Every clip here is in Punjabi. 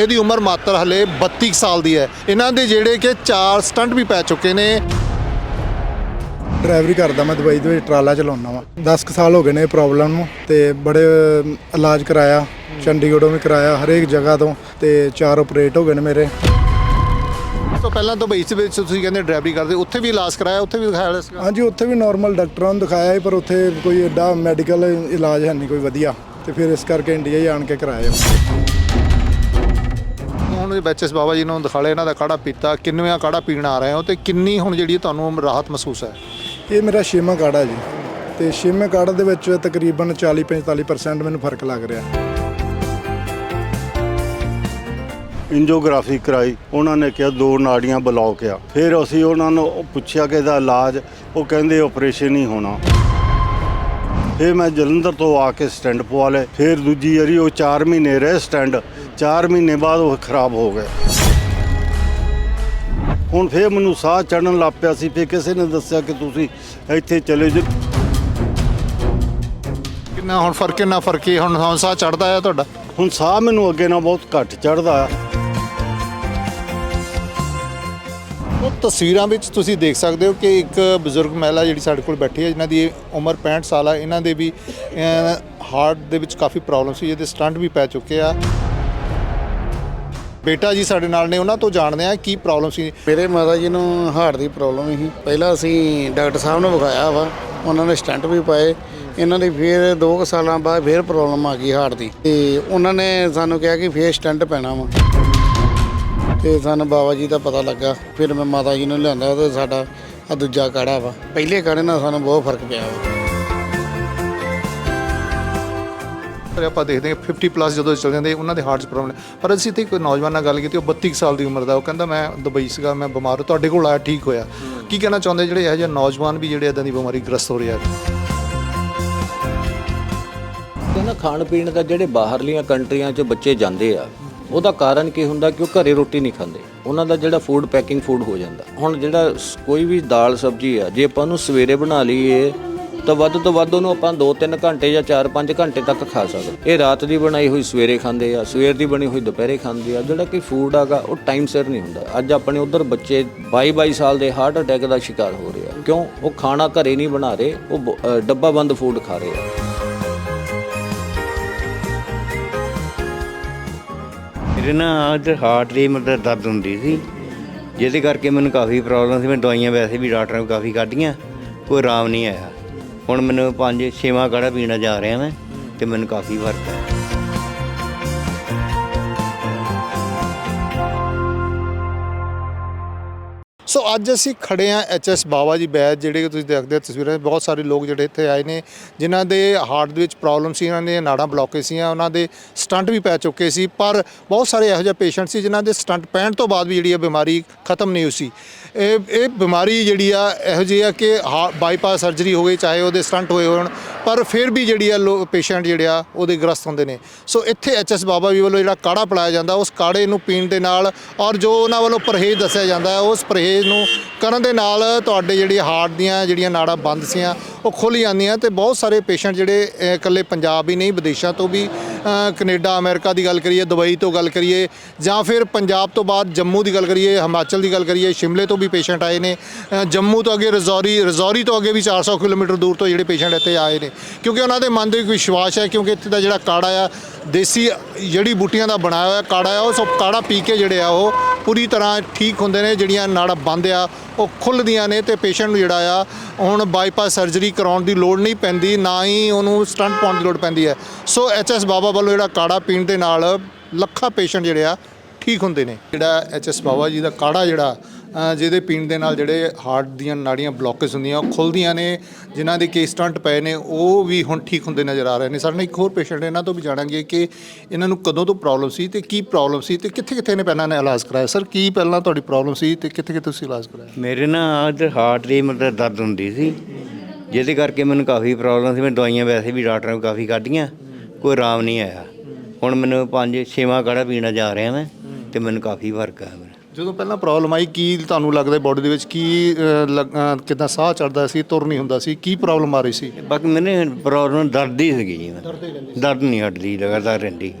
ਇਹਦੀ ਉਮਰ ਮਾਤਰ ਹਲੇ 32 ਕੁ ਸਾਲ ਦੀ ਹੈ। ਇਹਨਾਂ ਦੇ ਜਿਹੜੇ ਕਿ ਚਾਰ ਸਟੰਟ ਵੀ ਪੈ ਚੁੱਕੇ ਨੇ। ਡਰਾਈਵਰੀ ਕਰਦਾ ਮੈਂ ਦੁਬਈ ਦੇ ਵਿੱਚ ਟਰਾਲਾ ਚਲਾਉਣਾ ਵਾ। 10 ਕੁ ਸਾਲ ਹੋ ਗਏ ਨੇ ਇਹ ਪ੍ਰੋਬਲਮ ਨੂੰ ਤੇ ਬੜੇ ਇਲਾਜ ਕਰਾਇਆ ਚੰਡੀਗੜ੍ਹੋਂ ਵੀ ਕਰਾਇਆ ਹਰੇਕ ਜਗ੍ਹਾ ਤੋਂ ਤੇ ਚਾਰ ਆਪਰੇਟ ਹੋ ਗਏ ਨੇ ਮੇਰੇ। ਤੋਂ ਪਹਿਲਾਂ ਦੁਬਈ ਦੇ ਵਿੱਚ ਤੁਸੀਂ ਕਹਿੰਦੇ ਡਰਾਈਵਰੀ ਕਰਦੇ ਉੱਥੇ ਵੀ ਇਲਾਜ ਕਰਾਇਆ ਉੱਥੇ ਵੀ ਦਿਖਾਇਆ ਸੀਗਾ ਹਾਂਜੀ ਉੱਥੇ ਵੀ ਨਾਰਮਲ ਡਾਕਟਰਾਂ ਨੂੰ ਦਿਖਾਇਆ ਸੀ ਪਰ ਉੱਥੇ ਕੋਈ ਐਡਾ ਮੈਡੀਕਲ ਇਲਾਜ ਹੈ ਨਹੀਂ ਕੋਈ ਵਧੀਆ। ਤੇ ਫਿਰ ਇਸ ਕਰਕੇ ਇੰਡੀਆ ਹੀ ਆਣ ਕੇ ਕਰਾਇਆ। ਹੁਣ ਬੈਚਸ ਬਾਬਾ ਜੀ ਨੂੰ ਦਿਖਾਲੇ ਇਹਨਾਂ ਦਾ ਕਾੜਾ ਪੀਤਾ ਕਿੰਨਵੇਂ ਕਾੜਾ ਪੀਣ ਆ ਰਹੇ ਹੋ ਤੇ ਕਿੰਨੀ ਹੁਣ ਜਿਹੜੀ ਤੁਹਾਨੂੰ ਰਾਹਤ ਮਹਿਸੂਸ ਹੈ? ਇਹ ਮੇਰਾ ਛੇਵਾਂ ਕਾੜਾ ਜੀ। ਤੇ ਛੇਵੇਂ ਕਾੜੇ ਦੇ ਵਿੱਚ ਤਕਰੀਬਨ 40-45% ਮੈਨੂੰ ਫ਼ਰਕ ਲੱਗ ਰਿਹਾ। ਇੰਜੋਗ੍ਰਾਫੀ ਕਰਾਈ ਉਹਨਾਂ ਨੇ ਕਿਹਾ ਦੋ ਨਾੜੀਆਂ ਬਲੌਕ ਆ ਫਿਰ ਅਸੀਂ ਉਹਨਾਂ ਨੂੰ ਪੁੱਛਿਆ ਕਿ ਇਹਦਾ ਇਲਾਜ ਉਹ ਕਹਿੰਦੇ ਆਪਰੇਸ਼ਨ ਹੀ ਹੋਣਾ। ਫਿਰ ਮੈਂ ਜਲੰਧਰ ਤੋਂ ਆ ਕੇ ਸਟੈਂਡ ਪਵਾ ਲਏ। ਫਿਰ ਦੂਜੀ ਵਾਰੀ ਉਹ 4 ਮਹੀਨੇ ਰਹੇ ਸਟੈਂਡ 4 ਮਹੀਨੇ ਬਾਅਦ ਉਹ ਖਰਾਬ ਹੋ ਗਏ। ਹੁਣ ਫਿਰ ਮੈਨੂੰ ਸਾਹ ਚੜਨ ਲੱਗ ਪਿਆ ਸੀ ਫਿਰ ਕਿਸੇ ਨੇ ਦੱਸਿਆ ਕਿ ਤੁਸੀਂ ਇੱਥੇ ਚਲੇ ਜਾਓ। ਕਿੰਨਾ ਹੁਣ ਫ਼ਰਕ ਕਿੰਨਾ ਫ਼ਰਕ ਹੈ? ਹੁਣ ਹੁਣ ਸਾਹ ਚੜਦਾ ਹੈ ਤੁਹਾਡਾ? ਹੁਣ ਸਾਹ ਮੈਨੂੰ ਅੱਗੇ ਨਾਲ ਬਹੁਤ ਘੱਟ ਚੜਦਾ ਆ। ਉਹ ਤਸਵੀਰਾਂ ਵਿੱਚ ਤੁਸੀਂ ਦੇਖ ਸਕਦੇ ਹੋ ਕਿ ਇੱਕ ਬਜ਼ੁਰਗ ਮਹਿਲਾ ਜਿਹੜੀ ਸਾਡੇ ਕੋਲ ਬੈਠੀ ਹੈ ਜਿਨ੍ਹਾਂ ਦੀ ਉਮਰ 65 ਸਾਲ ਆ ਇਹਨਾਂ ਦੇ ਵੀ ਹਾਰਟ ਦੇ ਵਿੱਚ ਕਾਫੀ ਪ੍ਰੋਬਲਮ ਸੀ ਜਿਹਦੇ ਸਟੰਟ ਵੀ ਪੈ ਚੁੱਕੇ ਆ। ਬੇਟਾ ਜੀ ਸਾਡੇ ਨਾਲ ਨੇ, ਉਹਨਾਂ ਤੋਂ ਜਾਣਦੇ ਆ ਕੀ ਪ੍ਰੋਬਲਮ ਸੀ। ਮੇਰੇ ਮਾਤਾ ਜੀ ਨੂੰ ਹਾਰਟ ਦੀ ਪ੍ਰੋਬਲਮ ਸੀ। ਪਹਿਲਾਂ ਅਸੀਂ ਡਾਕਟਰ ਸਾਹਿਬ ਨੂੰ ਵਿਖਾਇਆ ਵਾ, ਉਹਨਾਂ ਨੇ ਸਟੰਟ ਵੀ ਪਾਏ। ਇਹਨਾਂ ਦੀ ਫਿਰ 2 ਸਾਲਾਂ ਬਾਅਦ ਫਿਰ ਪ੍ਰੋਬਲਮ ਆ ਗਈ ਹਾਰਟ ਦੀ। ਤੇ ਉਹਨਾਂ ਨੇ ਸਾਨੂੰ ਕਿਹਾ ਕਿ ਫਿਰ ਸਟੰਟ ਪੈਣਾ ਵਾ। ਤੇ ਸਾਨੂੰ ਬਾਬਾ ਜੀ ਦਾ ਪਤਾ ਲੱਗਾ। ਫਿਰ ਮੈਂ ਮਾਤਾ ਜੀ ਨੂੰ ਲਿਆਂਦਾ ਤੇ ਸਾਡਾ ਆ ਦੂਜਾ ਕਾੜਾ ਵਾ। ਪਹਿਲੇ ਕਾੜੇ ਨਾਲ ਸਾਨੂੰ ਬਹੁਤ ਫ਼ਰਕ ਪਿਆ ਵਾ। ਪਰ ਆਪਾਂ ਦੇਖਦੇ ਹਾਂ 50 ਪਲੱਸ ਜਦੋਂ ਚੱਲ ਜਾਂਦੇ ਉਹਨਾਂ ਦੇ ਹਾਰਟ 'ਚ ਪ੍ਰੋਬਲਮ ਪਰ ਅਸੀਂ ਤੇ ਕੋਈ ਨੌਜਵਾਨ ਨਾਲ ਗੱਲ ਕੀਤੀ ਉਹ 32 ਕੁ ਸਾਲ ਦੀ ਉਮਰ ਦਾ ਉਹ ਕਹਿੰਦਾ ਮੈਂ ਦੁਬਈ ਸੀਗਾ ਮੈਂ ਬਿਮਾਰ ਤੁਹਾਡੇ ਕੋਲ ਆਇਆ ਠੀਕ ਹੋਇਆ। ਕੀ ਕਹਿਣਾ ਚਾਹੁੰਦੇ ਜਿਹੜੇ ਇਹੋ ਜਿਹੇ ਨੌਜਵਾਨ ਵੀ ਜਿਹੜੇ ਇਦਾਂ ਦੀ ਬਿਮਾਰੀ ਗ੍ਰਸਤ ਹੋ ਰਿਹਾ ਨਾ ਖਾਣ ਪੀਣ ਦਾ ਜਿਹੜੇ ਬਾਹਰਲੀਆਂ ਕੰਟਰੀਆਂ 'ਚ ਬੱਚੇ ਜਾਂਦੇ ਆ ਉਹਦਾ ਕਾਰਨ ਕੀ ਹੁੰਦਾ ਕਿ ਉਹ ਘਰੇ ਰੋਟੀ ਨਹੀਂ ਖਾਂਦੇ। ਉਹਨਾਂ ਦਾ ਜਿਹੜਾ ਫੂਡ ਪੈਕਿੰਗ ਫੂਡ ਹੋ ਜਾਂਦਾ। ਹੁਣ ਜਿਹੜਾ ਕੋਈ ਵੀ ਦਾਲ ਸਬਜ਼ੀ ਆ ਜੇ ਆਪਾਂ ਉਹਨੂੰ ਸਵੇਰੇ ਬਣਾ ਲਈਏ ਤਾਂ ਵੱਧ ਤੋਂ ਵੱਧ ਉਹਨੂੰ ਆਪਾਂ 2-3 ਘੰਟੇ ਜਾਂ 4-5 ਘੰਟੇ ਤੱਕ ਖਾ ਸਕਦੇ ਇਹ ਰਾਤ ਦੀ ਬਣਾਈ ਹੋਈ ਸਵੇਰੇ ਖਾਂਦੇ ਆ ਸਵੇਰ ਦੀ ਬਣੀ ਹੋਈ ਦੁਪਹਿਰੇ ਖਾਂਦੇ ਆ। ਜਿਹੜਾ ਕਿ ਫੂਡ ਆਗਾ ਉਹ ਟਾਈਮ ਸਿਰ ਨਹੀਂ ਹੁੰਦਾ। ਅੱਜ ਆਪਣੇ ਉਧਰ ਬੱਚੇ 22-22 ਸਾਲ ਦੇ ਹਾਰਟ ਅਟੈਕ ਦਾ ਸ਼ਿਕਾਰ ਹੋ ਰਹੇ ਆ। ਕਿਉਂ? ਉਹ ਖਾਣਾ ਘਰੇ ਨਹੀਂ ਬਣਾ ਰਹੇ ਉਹ ਬ- ਅ, ਡੱਬਾ ਬੰਦ ਫੂਡ ਖਾ ਰਹੇ ਆ। ਮੇਰੇ ਨਾ ਅੱਜ ਹਾਰਟ ਦੀ ਮਤਲਬ ਦਰਦ ਹੁੰਦੀ ਸੀ ਜਿਹਦੇ ਕਰਕੇ ਮੈਨੂੰ ਕਾਫੀ ਪ੍ਰੋਬਲਮ ਸੀ। ਮੈਂ ਦਵਾਈਆਂ ਵੈਸੇ ਵੀ ਡਾਕਟਰਾਂ ਕੋਲ ਕਾਫੀ ਕੱਢੀਆਂ ਕੋਈ ਆਰਾਮ ਨਹੀਂ ਆਇਆ। ਹੁਣ ਮੈਨੂੰ ਪੰਜ ਛੇਵਾਂ ਕਾੜਾ ਪੀਣਾ ਜਾ ਰਿਹਾ ਮੈਂ ਤੇ ਮੈਨੂੰ ਕਾਫੀ ਫ਼ਰਕ ਹੈ। ਸੋ ਅੱਜ ਅਸੀਂ ਖੜੇ ਆ ਐਚਐਸ ਬਾਵਾ ਜੀ ਬੈਦ ਜਿਹੜੇ ਕਿ ਤੁਸੀਂ ਦੇਖਦੇ ਹੋ ਤਸਵੀਰਾਂ ਬਹੁਤ ਸਾਰੇ ਲੋਕ ਜਿਹੜੇ ਇੱਥੇ ਆਏ ਨੇ ਜਿਨ੍ਹਾਂ ਦੇ ਹਾਰਟ ਦੇ ਵਿੱਚ ਪ੍ਰੋਬਲਮ ਸੀ ਇਹਨਾਂ ਦੇ ਨਾੜਾਂ ਬਲੌਕੇ ਸੀਆਂ ਉਹਨਾਂ ਦੇ ਸਟੰਟ ਵੀ ਪੈ ਚੁੱਕੇ ਸੀ ਪਰ ਬਹੁਤ ਸਾਰੇ ਇਹੋ ਜਿਹੇ ਪੇਸ਼ੈਂਟ ਸੀ ਜਿਨ੍ਹਾਂ ਦੇ ਸਟੰਟ ਪੈਣ ਤੋਂ ਬਾਅਦ ਵੀ ਜਿਹੜੀ ਇਹ ਬਿਮਾਰੀ ਖਤਮ ਨਹੀਂ ਹੋਈ ਸੀ। ਇਹ ਇਹ ਬਿਮਾਰੀ ਜਿਹੜੀ ਆ, ਇਹੋ ਜਿਹੀ ਆ ਕਿ ਬਾਈਪਾਸ ਸਰਜਰੀ ਹੋ ਗਈ, ਚਾਹੇ ਉਹਦੇ ਸਟੰਟ ਹੋਏ ਹੋਣ, ਪਰ ਫਿਰ ਵੀ ਜਿਹੜੀ ਆ ਲੋ ਪੇਸ਼ੈਂਟ ਜਿਹੜੇ ਆ, ਉਹਦੇ ਗ੍ਰਸਤ ਹੁੰਦੇ ਨੇ। ਸੋ ਇੱਥੇ ਐਚਐਸ ਬਾਬਾ ਜੀ ਵੱਲੋਂ ਜਿਹੜਾ ਕਾੜਾ ਪਿਲਾਇਆ ਜਾਂਦਾ, ਉਸ ਕਾੜੇ ਨੂੰ ਪੀਣ ਦੇ ਨਾਲ, ਔਰ ਜੋ ਉਹਨਾਂ ਵੱਲੋਂ ਪਰਹੇਜ਼ ਦੱਸਿਆ ਜਾਂਦਾ, ਉਸ ਪਰਹੇਜ਼ ਨੂੰ ਕਰਨ ਦੇ ਨਾਲ ਤੁਹਾਡੇ ਜਿਹੜੀ ਹਾਰਟ ਦੀਆਂ ਜਿਹੜੀਆਂ ਨਾੜਾਂ ਬੰਦ ਸੀਆਂ ਉਹ ਖੁੱਲ ਜਾਂਦੀਆਂ ਤੇ ਬਹੁਤ ਸਾਰੇ ਪੇਸ਼ੈਂਟ ਜਿਹੜੇ ਇਕੱਲੇ ਪੰਜਾਬ ਹੀ ਨਹੀਂ ਵਿਦੇਸ਼ਾਂ ਤੋਂ ਵੀ ਅਹ, ਕੈਨੇਡਾ ਅਮਰੀਕਾ ਦੀ ਗੱਲ ਕਰੀਏ ਦੁਬਈ ਤੋਂ ਗੱਲ ਕਰੀਏ ਜਾਂ ਫਿਰ ਪੰਜਾਬ ਤੋਂ ਬਾਅਦ ਜੰਮੂ ਦੀ ਗੱਲ ਕਰੀਏ ਹਿਮਾਚਲ ਦੀ ਗੱਲ ਕਰੀਏ ਸ਼ਿਮਲੇ ਤੋਂ ਵੀ ਪੇਸ਼ੈਂਟ ਆਏ ਨੇ ਜੰਮੂ ਤੋਂ ਅੱਗੇ ਰਜ਼ੌਰੀ ਰਜ਼ੌਰੀ ਤੋਂ ਅੱਗੇ ਵੀ 400 ਕਿਲੋਮੀਟਰ ਦੂਰ ਤੋਂ ਜਿਹੜੇ ਪੇਸ਼ੈਂਟ ਇੱਥੇ ਆਏ ਨੇ। ਕਿਉਂਕਿ ਉਹਨਾਂ ਦੇ ਮਨ ਦੇ ਇੱਕ ਵਿਸ਼ਵਾਸ ਹੈ ਕਿਉਂਕਿ ਇੱਥੇ ਦਾ ਜਿਹੜਾ ਕਾੜਾ ਆ ਦੇਸੀ ਜੜੀ ਬੂਟੀਆਂ ਦਾ ਬਣਾਇਆ ਹੋਇਆ ਕਾੜਾ ਆ ਉਹ ਸਭ ਕਾੜਾ ਪੀ ਕੇ ਜਿਹੜੇ ਆ ਉਹ ਪੂਰੀ ਤਰ੍ਹਾਂ ਠੀਕ ਹੁੰਦੇ ਨੇ ਜਿਹੜੀਆਂ ਨਾੜਾਂ ਬੰਦ ਆ ਉਹ ਖੁੱਲਦੀਆਂ ਨੇ ਤੇ ਪੇਸ਼ੈਂਟ ਨੂੰ ਜਿਹੜਾ ਆ ਹੁਣ ਬਾਈਪਾਸ ਸਰਜਰੀ ਕਰਾਉਣ ਦੀ ਲੋੜ ਨਹੀਂ ਪੈਂਦੀ, ਨਾ ਹੀ ਉਹਨੂੰ ਸਟੰਟ ਪਾਉਣ ਦੀ ਲੋੜ ਪੈਂਦੀ ਹੈ। ਸੋ ਐਚਐਸ ਬਾਬਾ ਵੱਲੋਂ ਜਿਹੜਾ ਕਾੜਾ ਪੀਣ ਦੇ ਨਾਲ ਲੱਖਾਂ ਪੇਸ਼ੈਂਟ ਜਿਹੜੇ ਆ ਠੀਕ ਹੁੰਦੇ ਨੇ। ਜਿਹੜਾ ਐਚਐਸ ਬਾਬਾ ਜੀ ਦਾ ਕਾੜਾ ਜਿਹੜਾ ਜਿਹਦੇ ਪੀਣ ਦੇ ਨਾਲ ਜਿਹੜੇ ਹਾਰਟ ਦੀਆਂ ਨਾੜੀਆਂ ਬਲੌਕੇਜ ਹੁੰਦੀਆਂ, ਉਹ ਖੁੱਲਦੀਆਂ ਨੇ, ਜਿਨ੍ਹਾਂ ਦੇ ਕੇਸ ਸਟੰਟ ਪਏ ਨੇ, ਉਹ ਵੀ ਹੁਣ ਠੀਕ ਹੁੰਦੇ ਨਜ਼ਰ ਆ ਰਹੇ ਨੇ। ਸਾਡੇ ਨਾਲ ਇੱਕ ਹੋਰ ਪੇਸ਼ੈਂਟ ਇਹਨਾਂ ਤੋਂ ਵੀ ਜਾਣਾਂਗੇ ਕਿ ਇਹਨਾਂ ਨੂੰ ਕਦੋਂ ਤੋਂ ਪ੍ਰੋਬਲਮ ਸੀ ਤੇ ਕੀ ਪ੍ਰੋਬਲਮ ਸੀ ਤੇ ਕਿੱਥੇ ਕਿੱਥੇ ਨੇ ਪਹਿਲਾਂ ਨੇ ਇਲਾਜ ਕਰਾਇਆ? ਸਰ ਕੀ ਪਹਿਲਾਂ ਤੁਹਾਡੀ ਪ੍ਰੋਬਲਮ ਸੀ ਤੇ ਕਿੱਥੇ ਕਿੱਥੇ ਤੁਸੀਂ ਇਲਾਜ ਕਰਾਇਆ? ਮੇਰੇ ਨਾ ਅੱਜ ਹਾਰਟ ਦੀ ਮਤਲਬ ਦਰਦ ਹੁੰਦੀ ਸੀ। ਜਿਹਦੇ ਕਰਕੇ ਮੈਨੂੰ ਕਾਫੀ ਪ੍ਰੋਬਲਮ ਸੀ ਮੈਂ ਦਵਾਈਆਂ ਵੈਸੇ ਵੀ ਡਾਕਟਰਾਂ ਕੋਲ ਕਾਫੀ ਕੱਢੀਆਂ ਕੋਈ ਆਰਾਮ ਨਹੀਂ ਆਇਆ। ਹੁਣ ਮੈਨੂੰ ਪੰਜ ਛੇਵਾਂ ਕਾੜਾ ਪੀਣਾ ਜਾ ਰਿਹਾ ਮੈਂ ਤੇ ਮੈਨੂੰ ਕਾਫੀ ਫ਼ਰਕ ਹੈ ਮੇਰਾ। ਜਦੋਂ ਪਹਿਲਾਂ ਪ੍ਰੋਬਲਮ ਆਈ ਕੀ ਤੁਹਾਨੂੰ ਲੱਗਦਾ ਬੋਡੀ ਦੇ ਵਿੱਚ ਕੀ ਕਿੱਦਾਂ ਸਾਹ ਚੜਦਾ ਸੀ ਤੁਰ ਨਹੀਂ ਹੁੰਦਾ ਸੀ ਕੀ ਪ੍ਰੋਬਲਮ ਆ ਰਹੀ ਸੀ? ਬਾਕੀ ਮੈਨੂੰ ਪ੍ਰੋਬਲਮ ਦਰਦ ਹੀ ਸੀਗੀ ਜੀ ਦਰਦ ਨਹੀਂ ਹਟਦੀ ਲਗਾਤਾਰ ਰਹਿੰਦੀ।